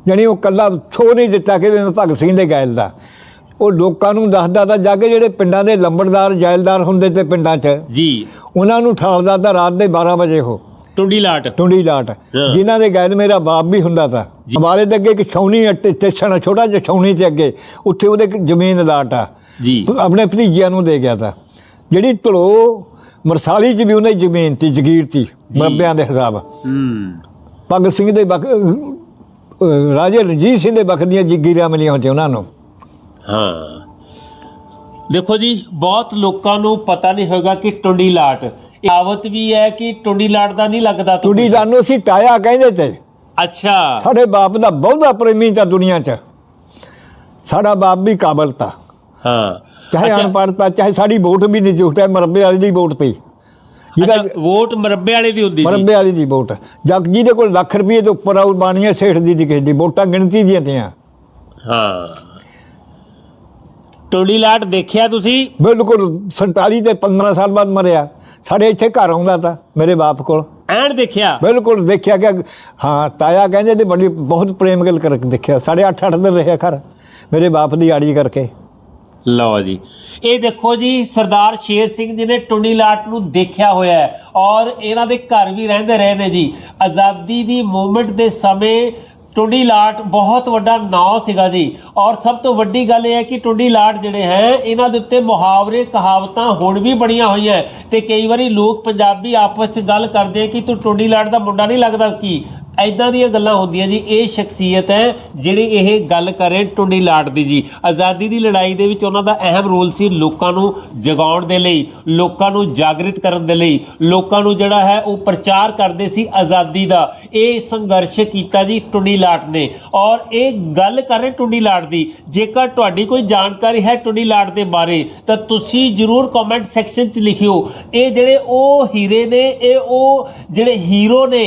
ਜਾਣੀ ਉਹ ਕੱਲਾ ਛੋ ਨਹੀਂ ਦਿੱਤਾ ਕਿ ਮੈਂ ਭਗਤ ਸਿੰਘ ਦੇ ਗੈਲ ਦਾ। ਉਹ ਲੋਕਾਂ ਨੂੰ ਦੱਸਦਾ ਤਾਂ ਜਾ ਕੇ ਜਿਹੜੇ ਪਿੰਡਾਂ ਦੇ ਲੰਬੜਦਾਰ ਜੈਲਦਾਰ ਹੁੰਦੇ ਤੇ ਪਿੰਡਾਂ 'ਚ। ਜੀ। ਉਹਨਾਂ ਨੂੰ ਠਾਲਦਾ ਤਾਂ ਰਾਤ ਦੇ 12 ਵਜੇ ਉਹ। ਟੁੰਡੀ ਲਾਟ। ਟੁੰਡੀ ਲਾਟ। ਜਿਨ੍ਹਾਂ ਦੇ ਗੈਲ ਮੇਰਾ ਬਾਪ ਵੀ ਹੁੰਦਾ ਤਾਂ। ਹਮਾਰੇ ਦੇ ਅੱਗੇ ਇੱਕ ਛਾਉਣੀ ਸਟੇਸ਼ਨ ਛੋਟਾ ਜਿਹਾ ਛਾਉਣੀ ਤੇ ਅੱਗੇ। ਉੱਥੇ ਉਹਦੇ ਜ਼ਮੀਨ ਲਾਟ ਆ। ਜੀ। ਆਪਣੇ ਭਤੀਜਿਆਂ ਨੂੰ ਦੇ ਗਿਆ ਤਾਂ। ਜਿਹੜੀ ਧੜੋ ਮਰਸਾਲੀ 'ਚ ਵੀ ਉਹਨੇ ਜ਼ਮੀਨ ਤੀ ਜਗੀਰ ਤੀ ਮਰਬਿਆਂ ਦੇ ਹਿਸਾਬ। ਹੂੰ। ਭਗਤ ਸਿੰਘ ਦੇ ਬਖ ਰਾਜੇ ਰਣਜੀਤ ਸਿੰਘ ਦੇ ਬਖ ਦੀਆਂ ਜਗੀਰਾਂ ਮਿਲੀਆਂ ਤੇ ਉਹਨਾਂ ਨੂੰ। ਹਾਂ। ਦੇਖੋ ਜੀ ਬਹੁਤ ਲੋਕਾਂ ਨੂੰ ਪਤਾ ਨਹੀਂ ਹੋਗਾ ਕਿ ਟੁੰਡੀ ਲਾਟ। ਇਹ ਕਹਾਵਤ ਵੀ ਹੈ ਕਿ ਟੁੰਡੀ ਲਾਟ ਦਾ ਨਹੀਂ ਲੱਗਦਾ ਤੂੰ ਟੁੱਡੀ ਅਸੀਂ ਤਾਇਆ ਕਹਿੰਦੇ ਤੇ। ਅੱਛਾ। ਸਾਡੇ ਬਾਪ ਦਾ ਬਹੁਤਾ ਪ੍ਰੇਮੀ ਤਾਂ ਦੁਨੀਆ 'ਚ। ਸਾਡਾ ਬਾਪ ਵੀ ਕਾਬਲ ਤਾ। ਹਾਂ। ਚਾਹੇ ਅੱਛਾ, ਅਨਪੜ੍ਹ ਤਾ ਚਾਹੇ ਸਾਡੀ ਵੋਟ ਵੀ ਨਹੀਂ ਸੀ ਟਾਈਮ ਮਰਬੇ ਵਾਲੀ ਦੀ ਵੋਟ ਤੀ। ਜਿਹਦਾ ਅੱਛਾ ਵੋਟ ਮਰੱਬੇ ਵਾਲੇ ਦੀ ਹੁੰਦੀ ਸੀ। ਮਰਬੇ ਵਾਲੀ ਦੀ ਵੋਟ। ਜਗ ਜਿਹਦੇ ਕੋਲ ਲੱਖ ਰੁਪਏ ਤੋਂ ਉੱਪਰ ਆਉ ਬਾਣੀਆਂ ਸੇਠ ਦੀ ਦੀ ਕਿਸੇ ਦੀ ਵੋਟਾਂ ਗਿਣਤੀ ਦੀਆਂ ਤੀਆਂ। ਹਾਂ। ਟੁੰਡੀ ਲਾਟ ਦੇਖਿਆ ਤੁਸੀਂ? ਬਿਲਕੁਲ 47 ਤੇ 15 ਸਾਲ ਬਾਅਦ ਮਰਿਆ। ਸਾਡੇ ਇੱਥੇ ਘਰ ਆਉਂਦਾ ਤਾਂ ਮੇਰੇ ਬਾਪ ਕੋਲ। ਐਨ ਦੇਖਿਆ? ਬਿਲਕੁਲ ਦੇਖਿਆ ਕਿ ਹਾਂ ਤਾਇਆ ਕਹਿੰਦੇ ਤੇ ਬੜੀ ਬਹੁਤ ਪ੍ਰੇਮ ਗੱਲ ਕਰ ਦੇਖਿਆ। ਸਾਡੇ 8-8 ਦਿਨ ਰਿਹਾ ਘਰ ਮੇਰੇ ਬਾਪ ਦੀ ਆੜੀ ਕਰਕੇ। ਲਓ ਜੀ। ਇਹ ਦੇਖੋ ਜੀ ਸਰਦਾਰ ਸ਼ੇਰ ਸਿੰਘ ਜੀ ਨੇ ਟੁੰਡੀ ਲਾਟ ਨੂੰ ਦੇਖਿਆ ਹੋਇਆ ਹੈ ਔਰ ਇਹਨਾਂ ਦੇ ਘਰ ਵੀ ਰਹਿੰਦੇ ਰਹੇ ਨੇ ਜੀ। ਆਜ਼ਾਦੀ ਦੀ ਮੂਵਮੈਂਟ ਦੇ ਸਮੇਂ ਟੁੰਡੀ ਲਾਟ ਬਹੁਤ ਵੱਡਾ ਨਾਂ ਸੀਗਾ ਜੀ। ਔਰ ਸਭ ਤੋਂ ਵੱਡੀ ਗੱਲ ਇਹ ਹੈ ਕਿ ਟੁੰਡੀ ਲਾਟ ਜਿਹੜੇ ਹੈ, ਇਹਨਾਂ ਦੇ ਉੱਤੇ ਮੁਹਾਵਰੇ, ਕਹਾਵਤਾਂ ਹੁਣ ਵੀ ਬਣੀਆਂ ਹੋਈਆਂ ਹੈ। ਤੇ ਕਈ ਵਾਰੀ ਲੋਕ ਪੰਜਾਬੀ ਆਪਸ 'ਚ ਗੱਲ ਕਰਦੇ ਕਿ ਤੂੰ ਟੁੰਡੀ ਲਾਟ ਦਾ ਮੁੰਡਾ ਨਹੀਂ ਲੱਗਦਾ ਕੀ? ਐਦਾਂ ਦੀਆਂ ਗੱਲਾਂ ਹੁੰਦੀਆਂ ਜੀ, ਇਹ ਸ਼ਖਸੀਅਤ ਹੈ ਜਿਹੜੀ ਇਹ ਗੱਲ ਕਰੇ ਟੁੰਡੀ ਲਾਟ ਦੀ ਜੀ। ਆਜ਼ਾਦੀ ਦੀ ਲੜਾਈ ਦੇ ਵਿੱਚ ਉਹਨਾਂ ਦਾ ਅਹਿਮ ਰੋਲ ਸੀ ਲੋਕਾਂ ਨੂੰ ਜਗਾਉਣ ਦੇ ਲਈ, ਲੋਕਾਂ ਨੂੰ ਜਾਗਰਿਤ ਕਰਨ ਦੇ ਲਈ, ਲੋਕਾਂ ਨੂੰ ਜਿਹੜਾ ਹੈ ਉਹ ਪ੍ਰਚਾਰ ਕਰਦੇ ਸੀ ਆਜ਼ਾਦੀ ਦਾ। ਇਹ ਸੰਘਰਸ਼ ਕੀਤਾ ਜੀ ਟੁੰਡੀ ਲਾਟ ਨੇ। ਔਰ ਇਹ ਗੱਲ ਕਰੇ ਰਹੇ ਟੁੰਡੀ ਲਾਟ ਦੀ, ਜੇਕਰ ਤੁਹਾਡੀ ਕੋਈ ਜਾਣਕਾਰੀ ਹੈ ਟੁੰਡੀ ਲਾਟ ਦੇ ਬਾਰੇ, ਤਾਂ ਤੁਸੀਂ ਜਰੂਰ ਕਮੈਂਟ ਸੈਕਸ਼ਨ 'ਚ ਲਿਖਿਓ। ਇਹ ਜਿਹੜੇ ਉਹ ਹੀਰੇ ਨੇ, ਇਹ ਉਹ ਜਿਹੜੇ ਹੀਰੋ ਨੇ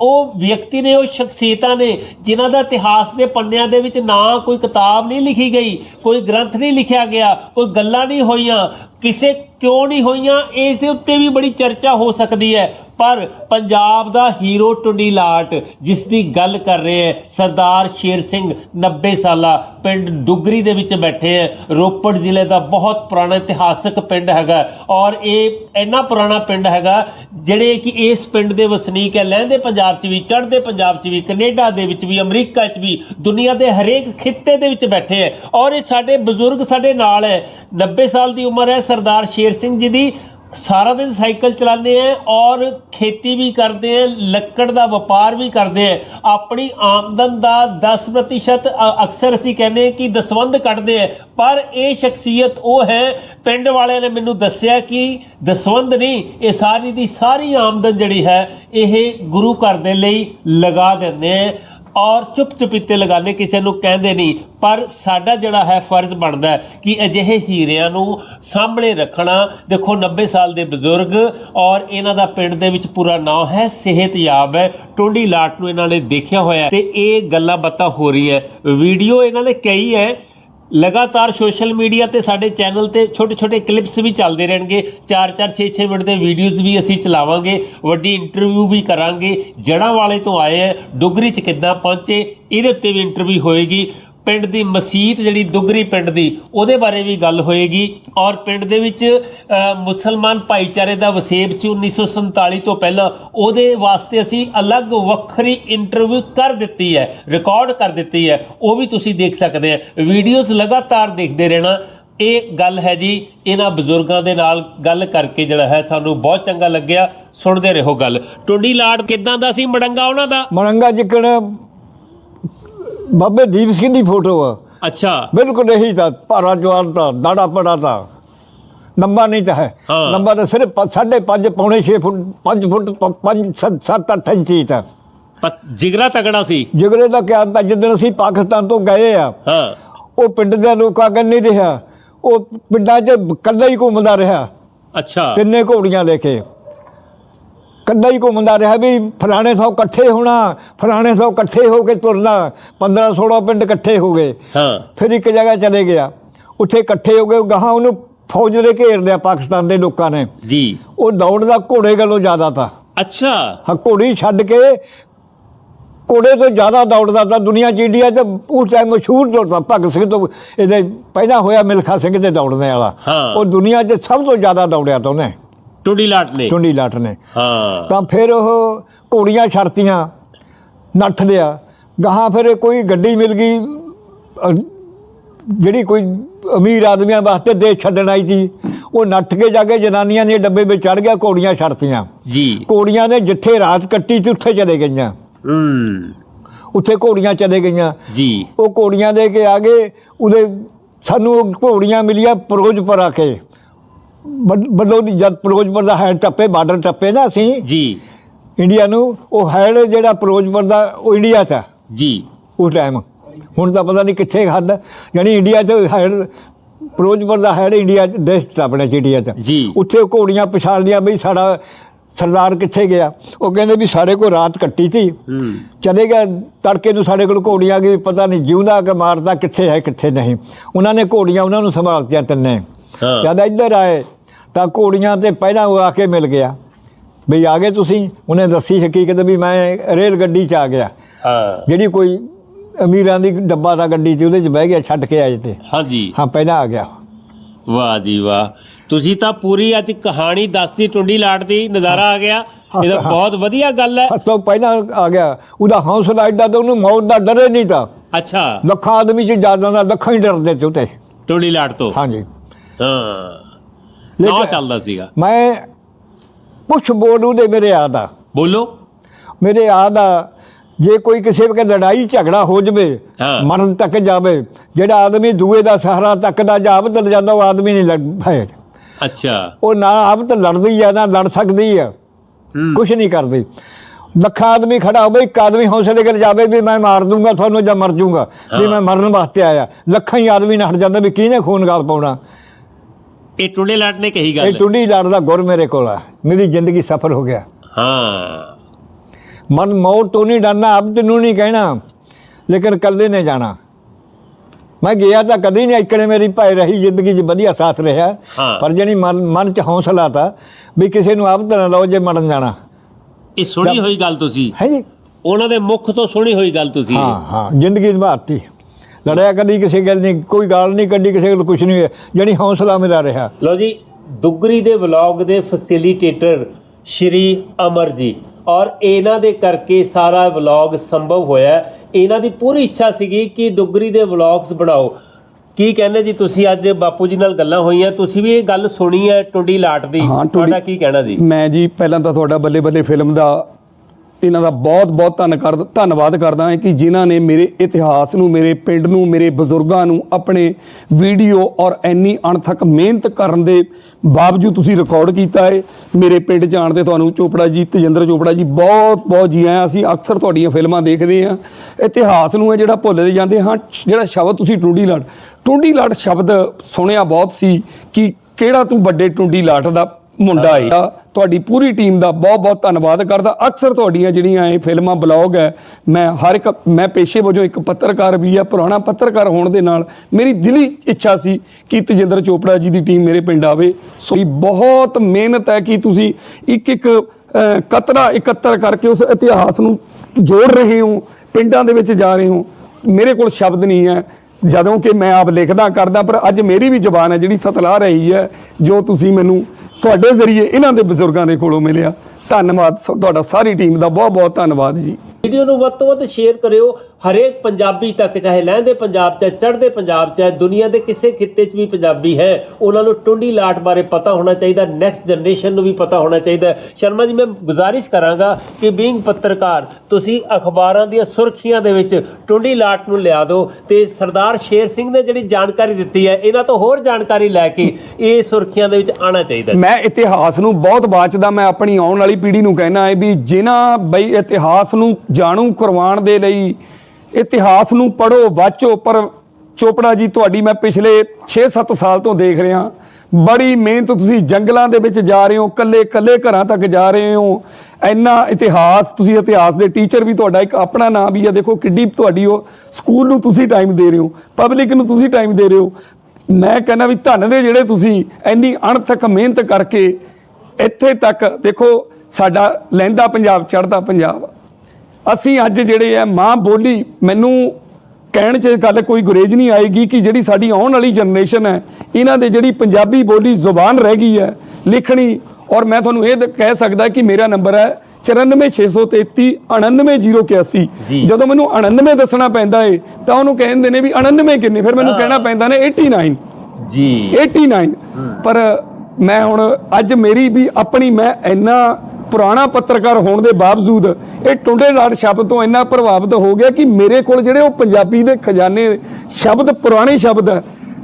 ਉਹ ਵਿਅਕਤੀ ਨੇ, ਉਹ ਸ਼ਖਸੀਅਤਾਂ ਨੇ, ਜਿਨ੍ਹਾਂ ਦਾ ਇਤਿਹਾਸ ਦੇ ਪੰਨਿਆਂ ਦੇ ਵਿੱਚ ਨਾ ਕੋਈ ਕਿਤਾਬ ਨਹੀਂ ਲਿਖੀ ਗਈ, ਕੋਈ ਗ੍ਰੰਥ ਨਹੀਂ ਲਿਖਿਆ ਗਿਆ, ਕੋਈ ਗੱਲਾਂ ਨਹੀਂ ਹੋਈਆਂ, ਕਿਸੇ ਕਿਉਂ ਨਹੀਂ ਹੋਈਆਂ, ਇਸ ਦੇ ਉੱਤੇ ਵੀ ਬੜੀ ਚਰਚਾ ਹੋ ਸਕਦੀ ਹੈ। ਪਰ ਪੰਜਾਬ ਦਾ ਹੀਰੋ ਟੁੰਡੀ ਲਾਟ ਜਿਸ ਦੀ ਗੱਲ ਕਰ ਰਹੇ ਹੈ, ਸਰਦਾਰ ਸ਼ੇਰ ਸਿੰਘ 90 ਸਾਲਾ ਪਿੰਡ ਦੁਗਰੀ ਦੇ ਵਿੱਚ ਬੈਠੇ ਹੈ। ਰੋਪੜ ਜ਼ਿਲ੍ਹੇ ਦਾ ਬਹੁਤ ਪੁਰਾਣਾ ਇਤਿਹਾਸਕ ਪਿੰਡ ਹੈਗਾ ਔਰ ਇਹ ਇੰਨਾ ਪੁਰਾਣਾ ਪਿੰਡ ਹੈਗਾ, ਜਿਹੜੇ ਕਿ ਇਸ ਪਿੰਡ ਦੇ ਵਸਨੀਕ ਹੈ, ਲਹਿੰਦੇ ਪੰਜਾਬ 'ਚ ਵੀ, ਚੜ੍ਹਦੇ ਪੰਜਾਬ 'ਚ ਵੀ, ਕੈਨੇਡਾ ਦੇ ਵਿੱਚ ਵੀ, ਅਮਰੀਕਾ 'ਚ ਵੀ, ਦੁਨੀਆ ਦੇ ਹਰੇਕ ਖਿੱਤੇ ਦੇ ਵਿੱਚ ਬੈਠੇ ਹੈ। ਔਰ ਇਹ ਸਾਡੇ ਬਜ਼ੁਰਗ ਸਾਡੇ ਨਾਲ ਹੈ। 90 ਸਾਲ ਦੀ ਉਮਰ ਹੈ ਸਰਦਾਰ ਸ਼ੇਰ ਸਿੰਘ ਜੀ ਦੀ। ਸਾਰਾ ਦਿਨ ਸਾਈਕਲ ਚਲਾਉਂਦੇ ਆ ਔਰ ਖੇਤੀ ਵੀ ਕਰਦੇ ਆ, ਲੱਕੜ ਦਾ ਵਪਾਰ ਵੀ ਕਰਦੇ ਆ। ਆਪਣੀ ਆਮਦਨ ਦਾ 10% ਅ- ਅਕਸਰ ਅਸੀਂ ਕਹਿੰਦੇ ਕਿ ਦਸਵੰਧ ਕੱਢਦੇ ਆ। ਪਰ ਇਹ ਸ਼ਖਸੀਅਤ ਉਹ ਹੈ, ਪਿੰਡ ਵਾਲਿਆਂ ਨੇ ਮੈਨੂੰ ਦੱਸਿਆ ਕਿ ਦਸਵੰਧ ਨਹੀਂ, ਇਹ ਸਾਰੀ ਦੀ ਸਾਰੀ ਆਮਦਨ ਜਿਹੜੀ ਹੈ, ਇਹ ਗੁਰੂ ਘਰ ਦੇ ਲਈ ਲਗਾ ਦਿੰਦੇ ਆ। ਔਰ ਚੁੱਪ ਚੁਪੀਤੇ ਲਗਾਣੇ ਕਿਸੇ ਨੂੰ ਕਹਿੰਦੇ ਨਹੀਂ। ਪਰ ਸਾਡਾ ਜਿਹੜਾ ਹੈ ਫਰਜ਼ ਬਣਦਾ ਹੈ ਕਿ ਅਜਿਹੇ ਹੀਰਿਆਂ ਨੂੰ ਸਾਹਮਣੇ ਰੱਖਣਾ। ਦੇਖੋ 90 ਸਾਲ ਦੇ ਬਜ਼ੁਰਗ ਔਰ ਇਹਨਾਂ ਦਾ ਪਿੰਡ ਦੇ ਵਿੱਚ ਪੂਰਾ ਨਾਂ ਹੈ, ਸਿਹਤਯਾਬ ਹੈ। ਟੁੰਡੀ ਲਾਟ ਨੂੰ ਇਹਨਾਂ ਨੇ ਦੇਖਿਆ ਹੋਇਆ ਹੈ ਤੇ ਇਹ ਗੱਲਾਂ ਬਾਤਾਂ ਹੋ ਰਹੀ ਹੈ ਵੀਡੀਓ ਇਹਨਾਂ ਨੇ ਕਹੀ ਹੈ ਲਗਾਤਾਰ ਸੋਸ਼ਲ ਮੀਡੀਆ ਤੇ ਸਾਡੇ ਚੈਨਲ ਤੇ ਛੋਟੇ ਛੋਟੇ ਕਲਿੱਪਸ ਵੀ ਚੱਲਦੇ ਰਹਿਣਗੇ। 4-4 6-6 ਮਿੰਟ ਦੇ ਵੀਡੀਓਜ਼ ਵੀ ਅਸੀਂ ਚਲਾਵਾਂਗੇ। ਵੱਡੀ ਇੰਟਰਵਿਊ ਵੀ ਕਰਾਂਗੇ। ਜੜਾਂ ਵਾਲੇ ਤੋਂ ਆਏ ਹੈ। ਡੁਗਰੀ ਚ ਕਿੱਦਾਂ ਪਹੁੰਚੇ, ਇਹਦੇ ਉੱਤੇ ਵੀ ਇੰਟਰਵਿਊ ਹੋਏਗੀ। ਪਿੰਡ ਦੀ ਮਸਜਿਦ ਜਿਹੜੀ ਦੁਗਰੀ ਪਿੰਡ ਦੀ, ਉਹਦੇ ਬਾਰੇ ਵੀ ਗੱਲ ਹੋਏਗੀ। ਔਰ ਪਿੰਡ ਦੇ ਵਿੱਚ ਮੁਸਲਮਾਨ ਭਾਈਚਾਰੇ ਦਾ ਵਸੇਬ ਸੀ 1947 ਤੋਂ ਪਹਿਲਾਂ। ਉਹਦੇ ਵਾਸਤੇ ਅਸੀਂ ਅਲੱਗ ਵੱਖਰੀ ਇੰਟਰਵਿਊ ਕਰ ਦਿੱਤੀ ਹੈ ਰਿਕਾਰਡ ਕਰ ਦਿੱਤੀ ਹੈ। ਉਹ ਵੀ ਤੁਸੀਂ ਦੇਖ ਸਕਦੇ ਆ ਵੀਡੀਓਜ਼ ਲਗਾਤਾਰ ਦੇਖਦੇ ਰਹਿਣਾ। ਇਹ ਗੱਲ ਹੈ ਜੀ, ਇਹਨਾਂ ਬਜ਼ੁਰਗਾਂ ਦੇ ਨਾਲ ਗੱਲ ਕਰਕੇ ਜਿਹੜਾ ਹੈ, ਸਾਨੂੰ ਬਹੁਤ ਚੰਗਾ ਲੱਗਿਆ। ਸੁਣਦੇ ਰਹੋ ਗੱਲ। ਟੁੰਡੀ ਲਾੜ ਕਿਦਾਂ ਦਾ ਸੀ ਮੜੰਗਾ ਉਹਨਾਂ ਦਾ? ਮਰੰਗਾ ਜਿੱਕਣ ਬਾਬੇ ਦੀਪ ਸਿੰਘ ਦੀ ਫੋਟੋ ਆ। ਅੱਛਾ। ਬਿਲਕੁਲ ਇਹੀ ਤਾਂ ਭਾਰਾ ਜਵਾਨ ਤਾਂ ਦਾੜਾ ਪੜਾ ਤਾਂ। ਲੰਬਾ ਨਹੀਂ ਤਾਂ ਹੈ। ਹਾਂ। ਲੰਬਾ ਤਾਂ ਸਿਰਫ ਪ- ਸਾਢੇ ਪੰਜ ਪੌਣੇ 6 ਫੁੱਟ 5 ਫੁੱਟ 5 7 8 ਇੰਚ ਤਾਂ। ਜਿਗਰਾ ਤਗੜਾ ਸੀ। ਜਿਗਰੇ ਦਾ ਕਿਹਾ ਤਾਂ ਜਦੋਂ ਅਸੀਂ ਪਾਕਿਸਤਾਨ ਤੋਂ ਗਏ ਆ ਹਾਂ। ਉਹ ਪਿੰਡ ਦੇ ਲੋਕਾਂ ਕੰਨ ਨਹੀਂ ਰਿਹਾ। ਉਹ ਪਿੰਡਾਂ 'ਚ ਕੱਲਾ ਹੀ ਘੁੰਮਦਾ ਰਿਹਾ। ਅੱਛਾ। ਤਿੰਨੇ ਘੋੜੀਆਂ ਲੈ ਕੇ। ਕੱਲਾ ਹੀ ਘੁੰਮਦਾ ਰਿਹਾ ਵੀ ਫਲਾਣੇ ਸੌ ਇਕੱਠੇ ਹੋਣਾ ਫਲਾਣੇ ਸੌ ਇਕੱਠੇ ਹੋ ਕੇ ਤੁਰਨਾ 15 16 ਪਿੰਡ ਇਕੱਠੇ ਹੋ ਗਏ। ਹਾਂ। ਫਿਰ ਇੱਕ ਜਗ੍ਹਾ ਚਲੇ ਗਿਆ। ਉੱਥੇ ਇਕੱਠੇ ਹੋ ਗਏ ਗਾਹਾਂ ਉਹਨੂੰ ਫੌਜ ਦੇ ਘੇਰ ਲਿਆ ਪਾਕਿਸਤਾਨ ਦੇ ਲੋਕਾਂ ਨੇ। ਜੀ। ਉਹ ਦੌੜਦਾ ਘੋੜੇ ਗੱਲੋਂ ਜ਼ਿਆਦਾ ਤਾਂ। ਅੱਛਾ। ਹਾਂ ਘੋੜੀ ਛੱਡ ਕੇ ਘੋੜੇ ਤੋਂ ਜ਼ਿਆਦਾ ਦੌੜਦਾ ਤਾਂ ਦੁਨੀਆ 'ਚ ਇੰਡੀਆ 'ਚ ਉਸ ਟਾਈਮ ਮਸ਼ਹੂਰ ਦੌੜਦਾ ਭਗਤ ਸਿੰਘ ਤੋਂ ਇਹਦੇ ਪਹਿਲਾਂ ਹੋਇਆ ਮਿਲਖਾ ਸਿੰਘ ਦੇ ਦੌੜਨੇ ਵਾਲਾ। ਉਹ ਦੁਨੀਆ 'ਚ ਸਭ ਤੋਂ ਜ਼ਿਆਦਾ ਦੌੜਿਆ ਤਾਂ ਉਹਨੇ। ਟੁੰਡੀ ਲਾਟ ਨੇ। ਟੁੰਡੀ ਲਾਟ ਨੇ। ਹਾਂ। ਤਾਂ ਫਿਰ ਉਹ ਘੋੜੀਆਂ ਛੜਤੀਆਂ ਨੱਠ ਲਿਆ। ਗਾਹਾਂ ਫਿਰ ਕੋਈ ਗੱਡੀ ਮਿਲ ਗਈ ਜਿਹੜੀ ਕੋਈ ਅਮੀਰ ਆਦਮੀਆਂ ਵਾਸਤੇ ਦੇਸ਼ ਛੱਡਣ ਆਈ ਸੀ ਉਹ ਨੱਠ ਕੇ ਜਾ ਕੇ ਜਨਾਨੀਆਂ ਦੇ ਡੱਬੇ ਵਿੱਚ ਚੜ ਗਿਆ ਘੋੜੀਆਂ ਛੜਤੀਆਂ ਜੀ। ਘੋੜੀਆਂ ਨੇ ਜਿੱਥੇ ਰਾਤ ਕੱਟੀ ਸੀ ਉੱਥੇ ਚਲੇ ਗਈਆਂ। ਹੂੰ। ਉੱਥੇ ਘੋੜੀਆਂ ਚਲੇ ਗਈਆਂ। ਜੀ। ਉਹ ਘੋੜੀਆਂ ਦੇ ਕੇ ਆ ਗਏ ਉਹਦੇ ਸਾਨੂੰ ਘੋੜੀਆਂ ਮਿਲੀਆਂ ਫਿਰੋਜ਼ਪੁਰ ਆ ਕੇ। ਵੱਲੋਂ ਦੀ ਜਦ ਫਿਰੋਜ਼ਪੁਰ ਦਾ ਹੈ ਟੱਪੇ ਬਾਰਡਰ ਟੱਪੇ ਨਾ ਅਸੀਂ ਜੀ। ਇੰਡੀਆ ਨੂੰ ਉਹ ਹੈਡ ਜਿਹੜਾ ਫਿਰੋਜ਼ਪੁਰ ਦਾ ਉਹ ਇੰਡੀਆ 'ਚ ਆ। ਜੀ। ਉਸ ਟਾਈਮ ਹੁਣ ਤਾਂ ਪਤਾ ਨਹੀਂ ਕਿੱਥੇ ਹੱਦ ਯਾਨੀ ਇੰਡੀਆ 'ਚ ਹੈਡ ਫਿਰੋਜ਼ਪੁਰ ਦਾ ਹੈਡ ਇੰਡੀਆ 'ਚ ਦੇਸ਼ 'ਚ ਆਪਣੇ ਇੰਡੀਆ 'ਚ। ਜੀ। ਉੱਥੇ ਘੋੜੀਆਂ ਪਛਾਣਦੀਆਂ ਬਈ ਸਾਡਾ ਸਰਦਾਰ ਕਿੱਥੇ ਗਿਆ। ਉਹ ਕਹਿੰਦੇ ਵੀ ਸਾਰੇ ਕੋ ਰਾਤ ਕੱਟੀ ਸੀ। ਹੂੰ। ਚਲੇ ਗਏ ਤੜਕੇ ਨੂੰ ਸਾਡੇ ਕੋਲ ਘੋੜੀਆਂ ਗਈ ਪਤਾ ਨਹੀਂ ਜਿਉਂਦਾ ਕਿ ਮਾਰਦਾ ਕਿੱਥੇ ਹੈ ਕਿੱਥੇ ਨਹੀਂ। ਉਹਨਾਂ ਨੇ ਘੋੜੀਆਂ ਉਹਨਾਂ ਨੂੰ ਸੰਭਾਲਤੀਆਂ ਤਿੰਨੇ। ਹਾਂ। ਜਦ ਇੱਧਰ ਆਏ ਤਾਂ ਘੋੜੀਆਂ ਤੇ ਪਹਿਲਾਂ ਉਹ ਆ ਕੇ ਮਿਲ ਗਿਆ। ਵੀ ਆ ਗਏ ਤੁਸੀਂ ਉਹਨੇ ਦੱਸੀ ਹਕੀਕਤ ਵੀ ਮੈਂ ਰੇਲ ਗੱਡੀ 'ਚ ਆ ਗਿਆ। ਹਾਂ। ਜਿਹੜੀ ਕੋਈ ਅਮੀਰਾਂ ਦੀ ਡੱਬਾ ਦਾ ਗੱਡੀ 'ਚ ਉਹਦੇ 'ਚ ਬਹਿ ਗਿਆ ਛੱਡ ਕੇ ਆਏ ਤੇ। ਹਾਂਜੀ। ਹਾਂ ਪਹਿਲਾਂ ਆ ਗਿਆ। ਵਾਹ ਜੀ ਵਾਹ। ਤੁਸੀਂ ਤਾਂ ਪੂਰੀ ਅੱਜ ਕਹਾਣੀ ਦੱਸਤੀ ਟੁੰਡੀ ਲਾਟ ਦੀ ਨਜ਼ਾਰਾ ਆ ਗਿਆ। ਇਹ ਤਾਂ ਬਹੁਤ ਵਧੀਆ ਗੱਲ ਹੈ। ਤੋਂ ਪਹਿਲਾਂ ਆ ਗਿਆ। ਉਹਦਾ ਹੌਸਲਾ ਐਡਾ ਤਾਂ ਉਹਨੂੰ ਮੌਤ ਦਾ ਡਰੇ ਨਹੀਂ ਤਾਂ। ਅੱਛਾ। ਲੱਖਾਂ ਆਦਮੀ 'ਚ ਜ਼ਿਆਦਾ ਦਾ ਲੱਖਾਂ ਹੀ ਡਰਦੇ ਤੇ ਉਤੇ ਟੁੰਡੀ ਲਾਟ ਤੋਂ। ਹਾਂਜੀ। ਹਾਂ। ਨਾ ਚੱਲਦਾ ਸੀਗਾ। ਮੈਂ ਕੁਛ ਬੋਲ ਉਹਦੇ ਮੇਰੇ ਯਾਦ ਆ। ਬੋਲੋ। ਮੇਰੇ ਯਾਦ ਆ ਜੇ ਕੋਈ ਕਿਸੇ ਵੇ ਲੜਾਈ ਝਗੜਾ ਹੋ ਜਵੇ। ਮਰਨ ਤੱਕ ਜਾਵੇ ਜਿਹੜਾ ਆਦਮੀ ਦੂਏ ਦਾ ਸਹਾਰਾ ਤੱਕ ਦਾ ਜਾਬ ਤੇ ਜਾਂਦਾ ਉਹ ਆਦਮੀ ਨਹੀਂ ਲੜ ਹੈ ਅੱਛਾ। ਉਹ ਨਾ ਆਪ ਤਾਂ ਲੜਦੀ ਆ ਨਾ ਲੜ ਸਕਦੀ ਆ। ਕੁਛ ਨਹੀਂ ਕਰਦੀ। ਲੱਖਾਂ ਆਦਮੀ ਖੜਾ ਹੋਵੇ ਇੱਕ ਆਦਮੀ ਹੌਸਲੇ ਕਰ ਜਾਵੇ ਵੀ ਮੈਂ ਮਾਰ ਦੂੰਗਾ ਤੁਹਾਨੂੰ ਜਾਂ ਮਰ ਜੂੰਗਾ ਵੀ ਮੈਂ ਮਰਨ ਵਾਸਤੇ ਆਇਆ। ਲੱਖਾਂ ਹੀ ਆਦਮੀ ਨਾ ਹਟ ਜਾਂਦਾ ਵੀ ਕਿਹਨੇ ਖੂਨ ਗਾਲ ਪਾਉਣਾ? ਇਹ ਟੁੰਡੇ ਲਾਟ ਨੇ ਕਹੀ ਇਹ ਗੱਲ ਟੁੰਡੀ ਲੜਦਾ ਗੁਰ ਮੇਰੇ ਕੋਲ ਆ। ਮੇਰੀ ਜ਼ਿੰਦਗੀ ਸਫਲ ਹੋ ਗਿਆ। ਹਾਂ। ਮਨ ਮੌਤ ਤੋਂ ਨਹੀਂ ਡਰਨਾ ਅਬ ਤੈਨੂੰ ਨਹੀਂ ਕਹਿਣਾ ਲੇਕਿਨ ਕੱਲੇ ਨੇ ਜਾਣਾ। ਮੈਂ ਗਿਆ ਤਾਂ ਕਦੀ ਨਹੀਂ ਇਕੜੇ ਮੇਰੀ ਭਾਈ ਰਹੀ ਜ਼ਿੰਦਗੀ 'ਚ ਵਧੀਆ ਸਾਥ ਰਿਹਾ। ਪਰ ਜਣੀ ਮਨ ਮਨ 'ਚ ਹੌਸਲਾ ਤਾ ਵੀ ਕਿਸੇ ਨੂੰ ਆਪ ਤਾਂ ਨਾ ਲਓ ਜੇ ਮਰਨ ਜਾਣਾ। ਇਹ ਸੁਣੀ ਹੋਈ ਗੱਲ ਤੁਸੀਂ? ਹੈ ਜੀ। ਉਹਨਾਂ ਦੇ ਮੁਖ ਤੋਂ ਸੁਣੀ ਹੋਈ ਗੱਲ ਤੁਸੀਂ? ਹਾਂ ਹਾਂ। ਜ਼ਿੰਦਗੀ ਨਿਭਾਤੀ। ਲੜਿਆ ਕਦੀ ਕਿਸੇ ਗੱਲ ਨਹੀਂ ਕੋਈ ਗਾਲ ਨਹੀਂ ਕੱਢੀ ਕਿਸੇ ਕੋਲ ਕੁਝ ਨਹੀਂ ਹੋਇਆ ਜਾਣੀ ਹੌਸਲਾ ਮੇਰਾ ਰਿਹਾ। ਲਓ ਜੀ ਦੁੱਗਰੀ ਦੇ ਵਲੌਗ ਦੇ ਫੈਸਿਲੀਟੇਟਰ ਸ਼੍ਰੀ ਅਮਰ ਜੀ। ਔਰ ਇਹਨਾਂ ਦੇ ਕਰਕੇ ਸਾਰਾ ਵਲੌਗ ਸੰਭਵ ਹੋਇਆ। ਇਹਨਾਂ ਦੀ ਪੂਰੀ ਇੱਛਾ ਸੀਗੀ ਕਿ ਦੁੱਗਰੀ ਦੇ ਵਲੌਗਸ ਬਣਾਓ। ਕੀ ਕਹਿੰਦੇ ਜੀ ਤੁਸੀਂ ਅੱਜ ਬਾਪੂ ਜੀ ਨਾਲ ਗੱਲਾਂ ਹੋਈਆਂ ਤੁਸੀਂ ਵੀ ਇਹ ਗੱਲ ਸੁਣੀ ਹੈ ਟੁੰਡੀ ਲਾਟ ਦੀ? ਤੁਹਾਡਾ ਕੀ ਕਹਿਣਾ ਜੀ? ਮੈਂ ਜੀ ਪਹਿਲਾਂ ਤਾਂ ਤੁਹਾਡਾ ਬੱਲੇ ਬੱਲੇ ਫਿਲਮ ਦਾ ਇਹਨਾਂ ਦਾ ਬਹੁਤ ਬਹੁਤ ਧੰਨ ਕਰ, ਧੰਨਵਾਦ ਕਰਦਾ ਹਾਂ ਕਿ ਜਿਨ੍ਹਾਂ ਨੇ ਮੇਰੇ ਇਤਿਹਾਸ ਨੂੰ, ਮੇਰੇ ਪਿੰਡ ਨੂੰ, ਮੇਰੇ ਬਜ਼ੁਰਗਾਂ ਨੂੰ ਆਪਣੇ ਵੀਡੀਓ ਔਰ ਇੰਨੀ ਅਣਥੱਕ ਮਿਹਨਤ ਕਰਨ ਦੇ ਬਾਵਜੂਦ ਤੁਸੀਂ ਰਿਕਾਰਡ ਕੀਤਾ ਹੈ। ਮੇਰੇ ਪਿੰਡ ਜਾਣ ਤੇ ਤੁਹਾਨੂੰ ਚੋਪੜਾ ਜੀ, ਤੇਜਿੰਦਰ ਚੋਪੜਾ ਜੀ ਬਹੁਤ ਬਹੁਤ ਜੀ ਆਇਆਂ। ਅਸੀਂ ਅਕਸਰ ਤੁਹਾਡੀਆਂ ਫਿਲਮਾਂ ਦੇਖਦੇ ਹਾਂ। ਇਤਿਹਾਸ ਨੂੰ ਹੈ ਜਿਹੜਾ ਭੁੱਲਦੇ ਜਾਂਦੇ ਹਾਂ, ਜਿਹੜਾ ਸ਼ਬਦ ਤੁਸੀਂ ਟੁੰਡੀ ਲਾਟ ਟੁੰਡੀ ਲਾਟ ਸ਼ਬਦ ਸੁਣਿਆ ਬਹੁਤ ਸੀ ਕਿ ਕਿਹੜਾ ਤੂੰ ਵੱਡੇ ਟੁੰਡੀ ਲਾਟ ਦਾ ਮੁੰਡਾ ਹੈ। ਤੁਹਾਡੀ ਪੂਰੀ ਟੀਮ ਦਾ ਬਹੁਤ ਬਹੁਤ ਧੰਨਵਾਦ ਕਰਦਾ। ਅਕਸਰ ਤੁਹਾਡੀਆਂ ਜਿਹੜੀਆਂ ਇਹ ਫਿਲਮਾਂ ਬਲੌਗ ਹੈ ਮੈਂ ਹਰ ਇੱਕ ਮੈਂ ਪੇਸ਼ੇ ਵਜੋਂ ਇੱਕ ਪੱਤਰਕਾਰ ਵੀ ਆ ਪੁਰਾਣਾ ਪੱਤਰਕਾਰ ਹੋਣ ਦੇ ਨਾਲ ਮੇਰੀ ਦਿਲੀ ਇੱਛਾ ਸੀ ਕਿ ਤੇਜਿੰਦਰ ਚੋਪੜਾ ਜੀ ਦੀ ਟੀਮ ਮੇਰੇ ਪਿੰਡ ਆਵੇ। ਸੋ ਬਹੁਤ ਮਿਹਨਤ ਹੈ ਕਿ ਤੁਸੀਂ ਇੱਕ ਇੱਕ ਕਤਰਾ ਇਕੱਤਰ ਕਰਕੇ ਉਸ ਇਤਿਹਾਸ ਨੂੰ ਜੋੜ ਰਹੇ ਹੋ ਪਿੰਡਾਂ ਦੇ ਵਿੱਚ ਜਾ ਰਹੇ ਹੋ। ਮੇਰੇ ਕੋਲ ਸ਼ਬਦ ਨਹੀਂ ਹੈ। ਜਦੋਂ ਕਿ ਮੈਂ ਆਪ ਲਿਖਦਾ ਕਰਦਾ ਪਰ ਅੱਜ ਮੇਰੀ ਵੀ ਜ਼ੁਬਾਨ ਹੈ ਜਿਹੜੀ ਥਤਲਾ ਰਹੀ ਹੈ ਜੋ ਤੁਸੀਂ ਮੈਨੂੰ ਤੁਹਾਡੇ ਜ਼ਰੀਏ ਇਹਨਾਂ ਦੇ ਬਜ਼ੁਰਗਾਂ ਦੇ ਕੋਲੋਂ ਮਿਲਿਆ। ਧੰਨਵਾਦ ਸ- ਤੁਹਾਡਾ ਸਾਰੀ ਟੀਮ ਦਾ ਬਹੁਤ ਬਹੁਤ ਧੰਨਵਾਦ ਜੀ। ਵੀਡੀਓ ਨੂੰ ਵੱਧ ਤੋਂ ਵੱਧ ਸ਼ੇਅਰ ਕਰਿਓ। ਹਰੇਕ ਪੰਜਾਬੀ ਤੱਕ, ਚਾਹੇ ਲਹਿੰਦੇ ਪੰਜਾਬ 'ਚ ਹੈ ਚੜ੍ਹਦੇ ਪੰਜਾਬ 'ਚ ਹੈ ਦੁਨੀਆ ਦੇ ਕਿਸੇ ਖਿੱਤੇ 'ਚ ਵੀ ਪੰਜਾਬੀ ਹੈ, ਉਹਨਾਂ ਨੂੰ ਟੁੰਡੀ ਲਾਟ ਬਾਰੇ ਪਤਾ ਹੋਣਾ ਚਾਹੀਦਾ ਨੈਕਸਟ ਜਨਰੇਸ਼ਨ ਨੂੰ ਵੀ ਪਤਾ ਹੋਣਾ ਚਾਹੀਦਾ। ਸ਼ਰਮਾ ਜੀ, ਮੈਂ ਗੁਜ਼ਾਰਿਸ਼ ਕਰਾਂਗਾ ਕਿ ਬੀਇੰਗ ਪੱਤਰਕਾਰ, ਤੁਸੀਂ ਅਖਬਾਰਾਂ ਦੀਆਂ ਸੁਰਖੀਆਂ ਦੇ ਵਿੱਚ ਟੁੰਡੀ ਲਾਟ ਨੂੰ ਲਿਆ ਦਿਓ ਤੇ ਸਰਦਾਰ ਸ਼ੇਰ ਸਿੰਘ ਨੇ ਜਿਹੜੀ ਜਾਣਕਾਰੀ ਦਿੱਤੀ ਹੈ, ਇਹਨਾਂ ਤੋਂ ਹੋਰ ਜਾਣਕਾਰੀ ਲੈ ਕੇ ਇਹ ਸੁਰਖੀਆਂ ਦੇ ਵਿੱਚ ਆਉਣਾ ਚਾਹੀਦਾ ਮੈਂ ਇਤਿਹਾਸ ਨੂੰ ਬਹੁਤ ਬਾਚਦਾ ਮੈਂ ਆਪਣੀ ਆਉਣ ਵਾਲੀ ਪੀੜ੍ਹੀ ਨੂੰ ਕਹਿਣਾ ਹੈ ਵੀ ਜਿਨ੍ਹਾਂ ਬਈ ਇਤਿਹਾਸ ਨੂੰ ਜਾਣੂ ਕਰਵਾਉਣ ਦੇ ਲਈ ਇਤਿਹਾਸ ਨੂੰ ਪੜੋ ਵਾਚੋ, ਪਰ ਚੋਪੜਾ ਜੀ, ਤੁਹਾਡੀ ਮੈਂ ਪਿਛਲੇ 6-7 ਸਾਲ ਤੋਂ ਦੇਖ ਰਿਹਾ। ਬੜੀ ਮਿਹਨਤ ਤੁਸੀਂ ਜੰਗਲਾਂ ਦੇ ਵਿੱਚ ਜਾ ਰਹੇ ਹੋ ਕੱਲੇ ਕੱਲੇ ਘਰਾਂ ਤੱਕ ਜਾ ਰਹੇ ਹੋ। ਇੰਨਾ ਇਤਿਹਾਸ, ਤੁਸੀਂ ਇਤਿਹਾਸ ਦੇ ਟੀਚਰ ਵੀ ਤੁਹਾਡਾ ਇੱਕ ਆਪਣਾ ਨਾਮ ਵੀ ਆ। ਦੇਖੋ ਕਿੱਡੀ ਤੁਹਾਡੀ ਉਹ ਸਕੂਲ ਨੂੰ ਤੁਸੀਂ ਟਾਈਮ ਦੇ ਰਹੇ ਹੋ ਪਬਲਿਕ ਨੂੰ ਤੁਸੀਂ ਟਾਈਮ ਦੇ ਰਹੇ ਹੋ। ਮੈਂ ਕਹਿੰਦਾ ਵੀ ਧੰਨ ਦੇ ਜਿਹੜੇ ਤੁਸੀਂ ਇੰਨੀ ਅਣਥਕ ਮਿਹਨਤ ਕਰਕੇ ਇੱਥੇ ਤੱਕ ਦੇਖੋ ਸਾਡਾ ਲਹਿੰਦਾ ਪੰਜਾਬ, ਚੜ੍ਹਦਾ ਪੰਜਾਬ। ਅਸੀਂ ਅੱਜ ਜਿਹੜੇ ਆ ਮਾਂ ਬੋਲੀ ਮੈਨੂੰ ਕਹਿਣ 'ਚ ਗੱਲ ਕੋਈ ਗੁਰੇਜ ਨਹੀਂ ਆਏਗੀ ਕਿ ਜਿਹੜੀ ਸਾਡੀ ਆਉਣ ਵਾਲੀ ਜਨਰੇਸ਼ਨ ਹੈ ਇਹਨਾਂ ਦੇ ਜਿਹੜੀ ਪੰਜਾਬੀ ਬੋਲੀ ਜ਼ੁਬਾਨ ਰਹਿ ਗਈ ਹੈ ਲਿਖਣੀ। ਔਰ ਮੈਂ ਤੁਹਾਨੂੰ ਇਹ ਕਹਿ ਸਕਦਾ ਕਿ ਮੇਰਾ ਨੰਬਰ ਹੈ 94633 99081 ਜੀ। ਜਦੋਂ ਮੈਨੂੰ 99 ਦੱਸਣਾ ਪੈਂਦਾ ਏ ਤਾਂ ਉਹਨੂੰ ਕਹਿੰਦੇ ਨੇ ਵੀ 99 ਕਿੰਨੇ ਫਿਰ ਮੈਨੂੰ ਕਹਿਣਾ ਪੈਂਦਾ ਨੇ 89 ਜੀ। 89 ਪਰ ਮੈਂ ਹੁਣ ਅੱਜ ਮੇਰੀ ਵੀ ਆਪਣੀ ਮੈਂ ਇੰਨਾ ਪੁਰਾਣਾ ਪੱਤਰਕਾਰ ਹੋਣ ਦੇ ਬਾਵਜੂਦ ਇਹ ਟੁੰਡੇ ਲਾਟ ਸ਼ਬਦ ਤੋਂ ਇੰਨਾ ਪ੍ਰਭਾਵਿਤ ਹੋ ਗਿਆ ਕਿ ਮੇਰੇ ਕੋਲ ਜਿਹੜੇ ਉਹ ਪੰਜਾਬੀ ਦੇ ਖਜ਼ਾਨੇ ਸ਼ਬਦ, ਪੁਰਾਣੇ ਸ਼ਬਦ ਹੈ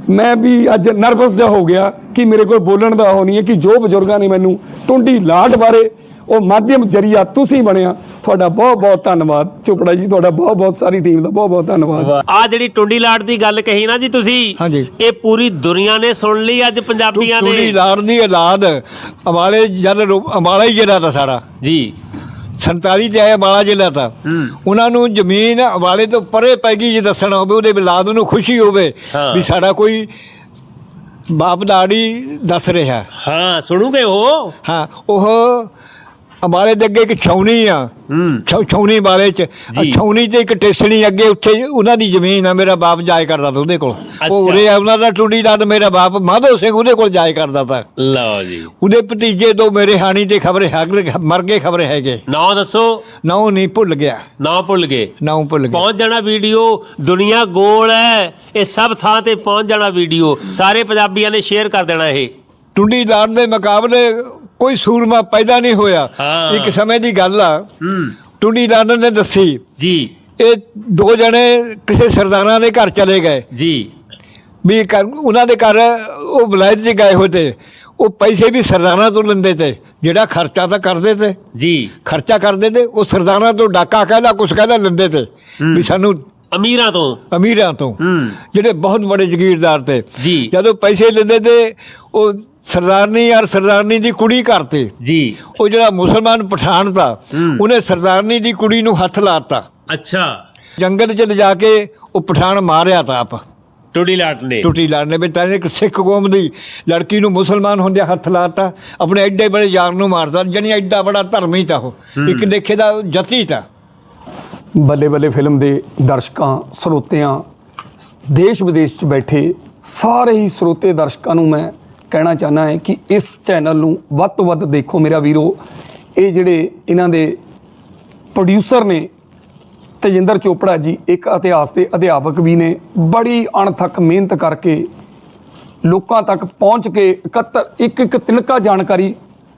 ਮੈਂ ਵੀ ਅੱਜ ਨਰਵਸ ਜਿਹਾ ਹੋ ਗਿਆ ਕਿ ਮੇਰੇ ਕੋਲ ਬੋਲਣ ਦਾ ਉਹ ਨਹੀਂ ਹੈ ਕਿ ਜੋ ਬਜ਼ੁਰਗਾਂ ਨੇ ਮੈਨੂੰ ਟੁੰਡੀ ਲਾਟ ਬਾਰੇ ਉਹ ਮਾਧਿਅਮ ਜਰੀਆ ਤੁਸੀਂ ਬਣਿਆ। ਤੁਹਾਡਾ ਬਹੁਤ ਬਹੁਤ ਧੰਨਵਾਦ। ਚੋਪੜਾ ਜੀ ਤੁਹਾਡਾ ਬਹੁਤ ਬਹੁਤ ਸਾਰੀ ਟੀਮ ਦਾ ਬਹੁਤ ਬਹੁਤ ਧੰਨਵਾਦ। ਆ ਜਿਹੜੀ ਟੁੰਡੀ ਲਾਟ ਦੀ ਗੱਲ ਕਹੀ ਨਾ ਜੀ ਤੁਸੀਂ ਹਾਂਜੀ। ਇਹ ਪੂਰੀ ਦੁਨੀਆ ਨੇ ਸੁਣ ਲਈ ਅੱਜ ਪੰਜਾਬੀਆਂ ਟੂੜੀ ਨੇ। ਲਾੜ ਦੀ ਔਲਾਦ ਅੰਬਾਲੇ ਜਨ ਅੰਬਾਲਾ ਹੀ ਜ਼ਿਲ੍ਹਾ ਦਾ ਸਾਰਾ। ਜੀ। 47 ਤੇ ਆਇਆ ਅੰਬਾਲਾ ਜ਼ਿਲ੍ਹਾ ਤਾਂ। ਹੂੰ। ਉਹਨਾਂ ਨੂੰ ਜ਼ਮੀਨ ਅੰਬਾਲੇ ਤੋਂ ਪਰੇ ਪੈ ਗਈ ਜੇ ਦੱਸਣਾ ਹੋਵੇ ਉਹਦੇ ਔਲਾਦ ਨੂੰ ਖੁਸ਼ੀ ਹੋਵੇ ਹਾਂ। ਵੀ ਸਾਡਾ ਕੋਈ ਬਾਪ ਦਾੜੀ ਦੱਸ ਰਿਹਾ। ਹਾਂ ਸੁਣੂਗੇ ਉਹ? ਹਾਂ ਉਹ ਅੰਬਾਲੇ ਦੇ ਅੱਗੇ ਇੱਕ ਛਾਉਣੀ ਆ। ਹੂੰ। ਛਾਉਣੀ ਬਾਰੇ ਚ। ਜੀ। ਛਾਉਣੀ ਤੇ ਇੱਕ ਟੇਸਣੀ ਅੱਗੇ ਉੱਥੇ ਉਹਨਾਂ ਦੀ ਜ਼ਮੀਨ ਆ ਮੇਰਾ ਬਾਪ ਜਾਇ ਕਰਦਾ ਤਾ ਉਹਦੇ ਕੋਲ। ਉਹ ਉਰੇ ਆ ਉਹਨਾਂ ਦਾ ਟੁੰਡੀ ਦਾ ਤੇ ਮੇਰਾ ਬਾਪ ਮਾਧੋ ਸਿੰਘ ਉਹਦੇ ਕੋਲ ਜਾਇ ਕਰਦਾ ਤਾ। ਲਓ ਜੀ। ਉਹਦੇ ਭਤੀਜੇ ਤੋਂ ਮੇਰੇ ਹਾਣੀ ਤੇ ਖਬਰੇ ਮਰ ਗਏ ਖਬਰੇ ਹੈਗੇ। ਨਾਂ ਦੱਸੋ। ਨਾਉ ਨਹੀਂ ਭੁੱਲ ਗਿਆ। ਨਾਂ ਭੁੱਲ ਗਏ। ਨਾਉ ਭੁੱਲ ਗਿਆ। ਪਹੁੰਚ ਜਾਣਾ ਵੀਡੀਓ ਦੁਨੀਆ ਗੋਲ ਹੈ। ਇਹ ਸਭ ਥਾਂ ਤੇ ਪਹੁੰਚ ਜਾਣਾ ਵੀਡੀਓ। ਸਾਰੇ ਪੰਜਾਬੀਆਂ ਨੇ ਸ਼ੇਅਰ ਕਰ ਦੇਣਾ ਇਹ। ਟੁੰਡੀ ਲਾੜ ਦੇ ਮੁਕਾਬਲੇ ਕੋਈ ਸੂਰਮਾ ਪੈਦਾ ਨਹੀਂ ਹੋਇਆ। ਹਾਂ। ਇੱਕ ਸਮੇਂ ਦੀ ਗੱਲ ਆ। ਹੂੰ। ਟੁੰਡੀ ਲਾੜ ਨੇ ਦੱਸੀ ਜੀ। ਇਹ ਦੋ ਜਣੇ ਕਿਸੇ ਸਰਦਾਰਾਂ ਦੇ ਘਰ ਚਲੇ ਗਏ। ਜੀ। ਵੀ ਘਰ- ਉਹਨਾਂ ਦੇ ਘਰ ਉਹ ਬਲਾਇਤ 'ਚ ਗਏ ਹੋਏ ਤੇ ਉਹ ਪੈਸੇ ਵੀ ਸਰਦਾਰਾਂ ਤੋਂ ਲੈਂਦੇ ਤੇ ਜਿਹੜਾ ਖਰਚਾ ਤਾਂ ਕਰਦੇ ਤੇ। ਜੀ। ਖਰਚਾ ਕਰਦੇ ਤੇ ਉਹ ਸਰਦਾਰਾਂ ਤੋਂ ਡਾਕਾ ਕਹਿਲਾ ਕੁਛ ਕਹਿਲਾ ਲੈਂਦੇ ਤੇ। ਵੀ ਸਾਨੂੰ ਅਮੀਰਾਂ ਤੋਂ? ਅਮੀਰਾਂ ਤੋਂ। ਹੂੰ। ਜਿਹੜੇ ਬਹੁਤ ਬੜੇ ਜ਼ਗੀਰਦਾਰ ਤੇ। ਜੀ। ਜਦੋਂ ਪੈਸੇ ਲੈਂਦੇ ਤੇ ਉਹ ਸਰਦਾਰਨੀ ਯਾਰ ਸਰਦਾਰਨੀ ਦੀ ਕੁੜੀ ਕਰਤੇ। ਜੀ। ਉਹ ਜਿਹੜਾ ਮੁਸਲਮਾਨ ਪਠਾਨ ਹੂੰ। ਉਹਨੇ ਸਰਦਾਰਨੀ ਦੀ ਕੁੜੀ ਨੂੰ ਹੱਥ ਲਾਤਾ ਅੱਛਾ। ਜੰਗਲ 'ਚ ਲਿਜਾ ਕੇ ਉਹ ਪਠਾਨ ਮਾਰਿਆ ਤਾ ਆਪ। ਟੁੰਡੀ ਲਾਟ ਨੇ ਟੁੱਟੀ ਲੜਨੇ ਵਿੱਚ ਤਾਂ ਇੱਕ ਸਿੱਖ ਕੌਮ ਦੀ ਲੜਕੀ ਨੂੰ ਮੁਸਲਮਾਨ ਹੁੰਦੇ ਹੱਥ ਲਾਤਾ ਆਪਣੇ ਐਡੇ ਬੜੇ ਯਾਰ ਨੂੰ ਮਾਰਦਾ ਜਾਨੀ ਐਡਾ ਬੜਾ ਧਰਮੀ ਤਾਂ ਉਹ। ਇੱਕ ਦੇਖੇ ਦਾ ਜਤੀ ਤਾਂ। ਬੱਲੇ ਬੱਲੇ ਫਿਲਮ ਦੇ ਦਰਸ਼ਕਾਂ, ਸਰੋਤਿਆਂ, ਦੇਸ਼ ਵਿਦੇਸ਼ 'ਚ ਬੈਠੇ ਸਾਰੇ ਹੀ ਸਰੋਤੇ ਦਰਸ਼ਕਾਂ ਨੂੰ ਮੈਂ ਕਹਿਣਾ ਚਾਹਨਾ ਹੈ ਕਿ ਇਸ ਚੈਨਲ ਨੂੰ ਵੱਧ ਤੋਂ ਵੱਧ ਦੇਖੋ ਮੇਰਾ ਵੀਰੋ। ਇਹ ਜਿਹੜੇ ਇਹਨਾਂ ਦੇ ਪ੍ਰੋਡਿਊਸਰ ਨੇ, ਤੇਜਿੰਦਰ ਚੋਪੜਾ ਜੀ, ਇੱਕ ਇਤਿਹਾਸ ਦੇ ਅਧਿਆਪਕ ਵੀ ਨੇ, ਬੜੀ ਅਣਥੱਕ ਮਿਹਨਤ ਕਰਕੇ ਲੋਕਾਂ ਤੱਕ ਪਹੁੰਚ ਕੇ ਇਕੱਤਰ, ਇੱਕ ਇੱਕ ਤਿਨਕਾ ਜਾਣਕਾਰੀ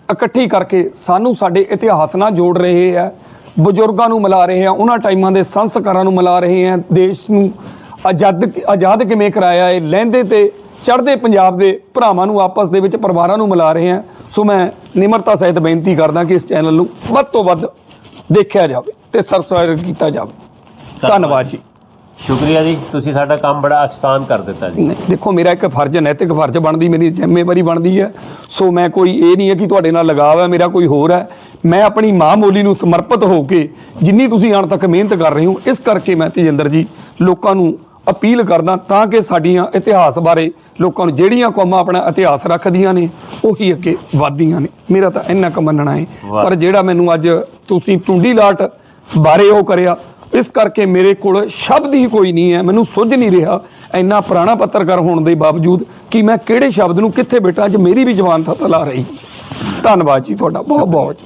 ਇਕੱਠੀ ਕਰਕੇ ਸਾਨੂੰ ਸਾਡੇ ਇਤਿਹਾਸ ਨਾਲ ਜੋੜ ਰਹੇ ਹੈ ਬਜ਼ੁਰਗਾਂ ਨੂੰ ਮਿਲਾ ਰਹੇ ਆ, ਉਹਨਾਂ ਟਾਈਮਾਂ ਦੇ ਸੰਸਕਾਰਾਂ ਨੂੰ ਮਿਲਾ ਰਹੇ ਆ, ਦੇਸ਼ ਨੂੰ ਆਜ਼ਾਦ ਆਜ਼ਾਦ ਕਿਵੇਂ ਕਰਾਇਆ ਹੈ ਲਹਿੰਦੇ ਤੇ ਚੜ੍ਹਦੇ ਪੰਜਾਬ ਦੇ ਭਰਾਵਾਂ ਨੂੰ ਆਪਸ ਦੇ ਵਿੱਚ ਪਰਿਵਾਰਾਂ ਨੂੰ ਮਿਲਾ ਰਹੇ ਆ। ਸੋ ਮੈਂ ਨਿਮਰਤਾ ਸਹਿਤ ਬੇਨਤੀ ਕਰਦਾ ਕਿ ਇਸ ਚੈਨਲ ਨੂੰ ਵੱਧ ਤੋਂ ਵੱਧ ਦੇਖਿਆ ਜਾਵੇ ਤੇ ਸਬਸਕ੍ਰਾਈਬ ਕੀਤਾ ਜਾਵੇ। ਧੰਨਵਾਦ ਜੀ। ਸ਼ੁਕਰੀਆ ਜੀ ਤੁਸੀਂ ਸਾਡਾ ਕੰਮ ਬੜਾ ਆਸਾਨ ਕਰ ਦਿੱਤਾ ਜੀ। ਨਹੀਂ, ਦੇਖੋ ਮੇਰਾ ਇੱਕ ਫਰਜ਼ ਨੈਤਿਕ ਫਰਜ਼ ਬਣਦੀ ਮੇਰੀ ਜ਼ਿੰਮੇਵਾਰੀ ਬਣਦੀ ਹੈ। ਸੋ ਮੈਂ ਕੋਈ ਇਹ ਨਹੀਂ ਹੈ ਕਿ ਤੁਹਾਡੇ ਨਾਲ ਲਗਾਵ ਹੈ ਮੇਰਾ ਕੋਈ ਹੋਰ ਹੈ। ਮੈਂ ਆਪਣੀ ਮਾਂ ਬੋਲੀ ਨੂੰ ਸਮਰਪਿਤ ਹੋ ਕੇ ਜਿੰਨੀ ਤੁਸੀਂ ਆਣ ਤੱਕ ਮਿਹਨਤ ਕਰ ਰਹੇ ਹੋ ਇਸ ਕਰਕੇ ਮੈਂ ਤੇਜਿੰਦਰ ਜੀ ਲੋਕਾਂ ਨੂੰ ਅਪੀਲ ਕਰਦਾ ਤਾਂ ਕਿ ਸਾਡੀਆਂ ਇਤਿਹਾਸ ਬਾਰੇ ਲੋਕਾਂ ਨੂੰ ਜਿਹੜੀਆਂ ਕੌਮਾਂ ਆਪਣਾ ਇਤਿਹਾਸ ਰੱਖਦੀਆਂ ਨੇ ਉਹੀ ਅੱਗੇ ਵਧਦੀਆਂ ਨੇ। ਮੇਰਾ ਤਾਂ ਇੰਨਾ ਕੁ ਮੰਨਣਾ ਹੈ। ਵਾਹ। ਪਰ ਜਿਹੜਾ ਮੈਨੂੰ ਅੱਜ ਤੁਸੀਂ ਟੁੰਡੀ ਲਾਟ ਬਾਰੇ ਉਹ ਕਰਿਆ ਇਸ ਕਰਕੇ ਮੇਰੇ ਕੋਲ ਸ਼ਬਦ ਹੀ ਕੋਈ ਨਹੀਂ ਹੈ, ਮੈਨੂੰ ਸੁੱਝ ਨਹੀਂ ਰਿਹਾ ਇੰਨਾ ਪੁਰਾਣਾ ਪੱਤਰਕਾਰ ਹੋਣ ਦੇ ਬਾਵਜੂਦ ਕਿ ਮੈਂ ਕਿਹੜੇ ਸ਼ਬਦ ਨੂੰ ਕਿੱਥੇ ਬੈਠਾ, ਅੱਜ ਮੇਰੀ ਵੀ ਜ਼ਬਾਨ ਥਤਲਾ ਰਹੀ। ਧੰਨਵਾਦ ਜੀ ਤੁਹਾਡਾ ਬਹੁਤ ਬਹੁਤ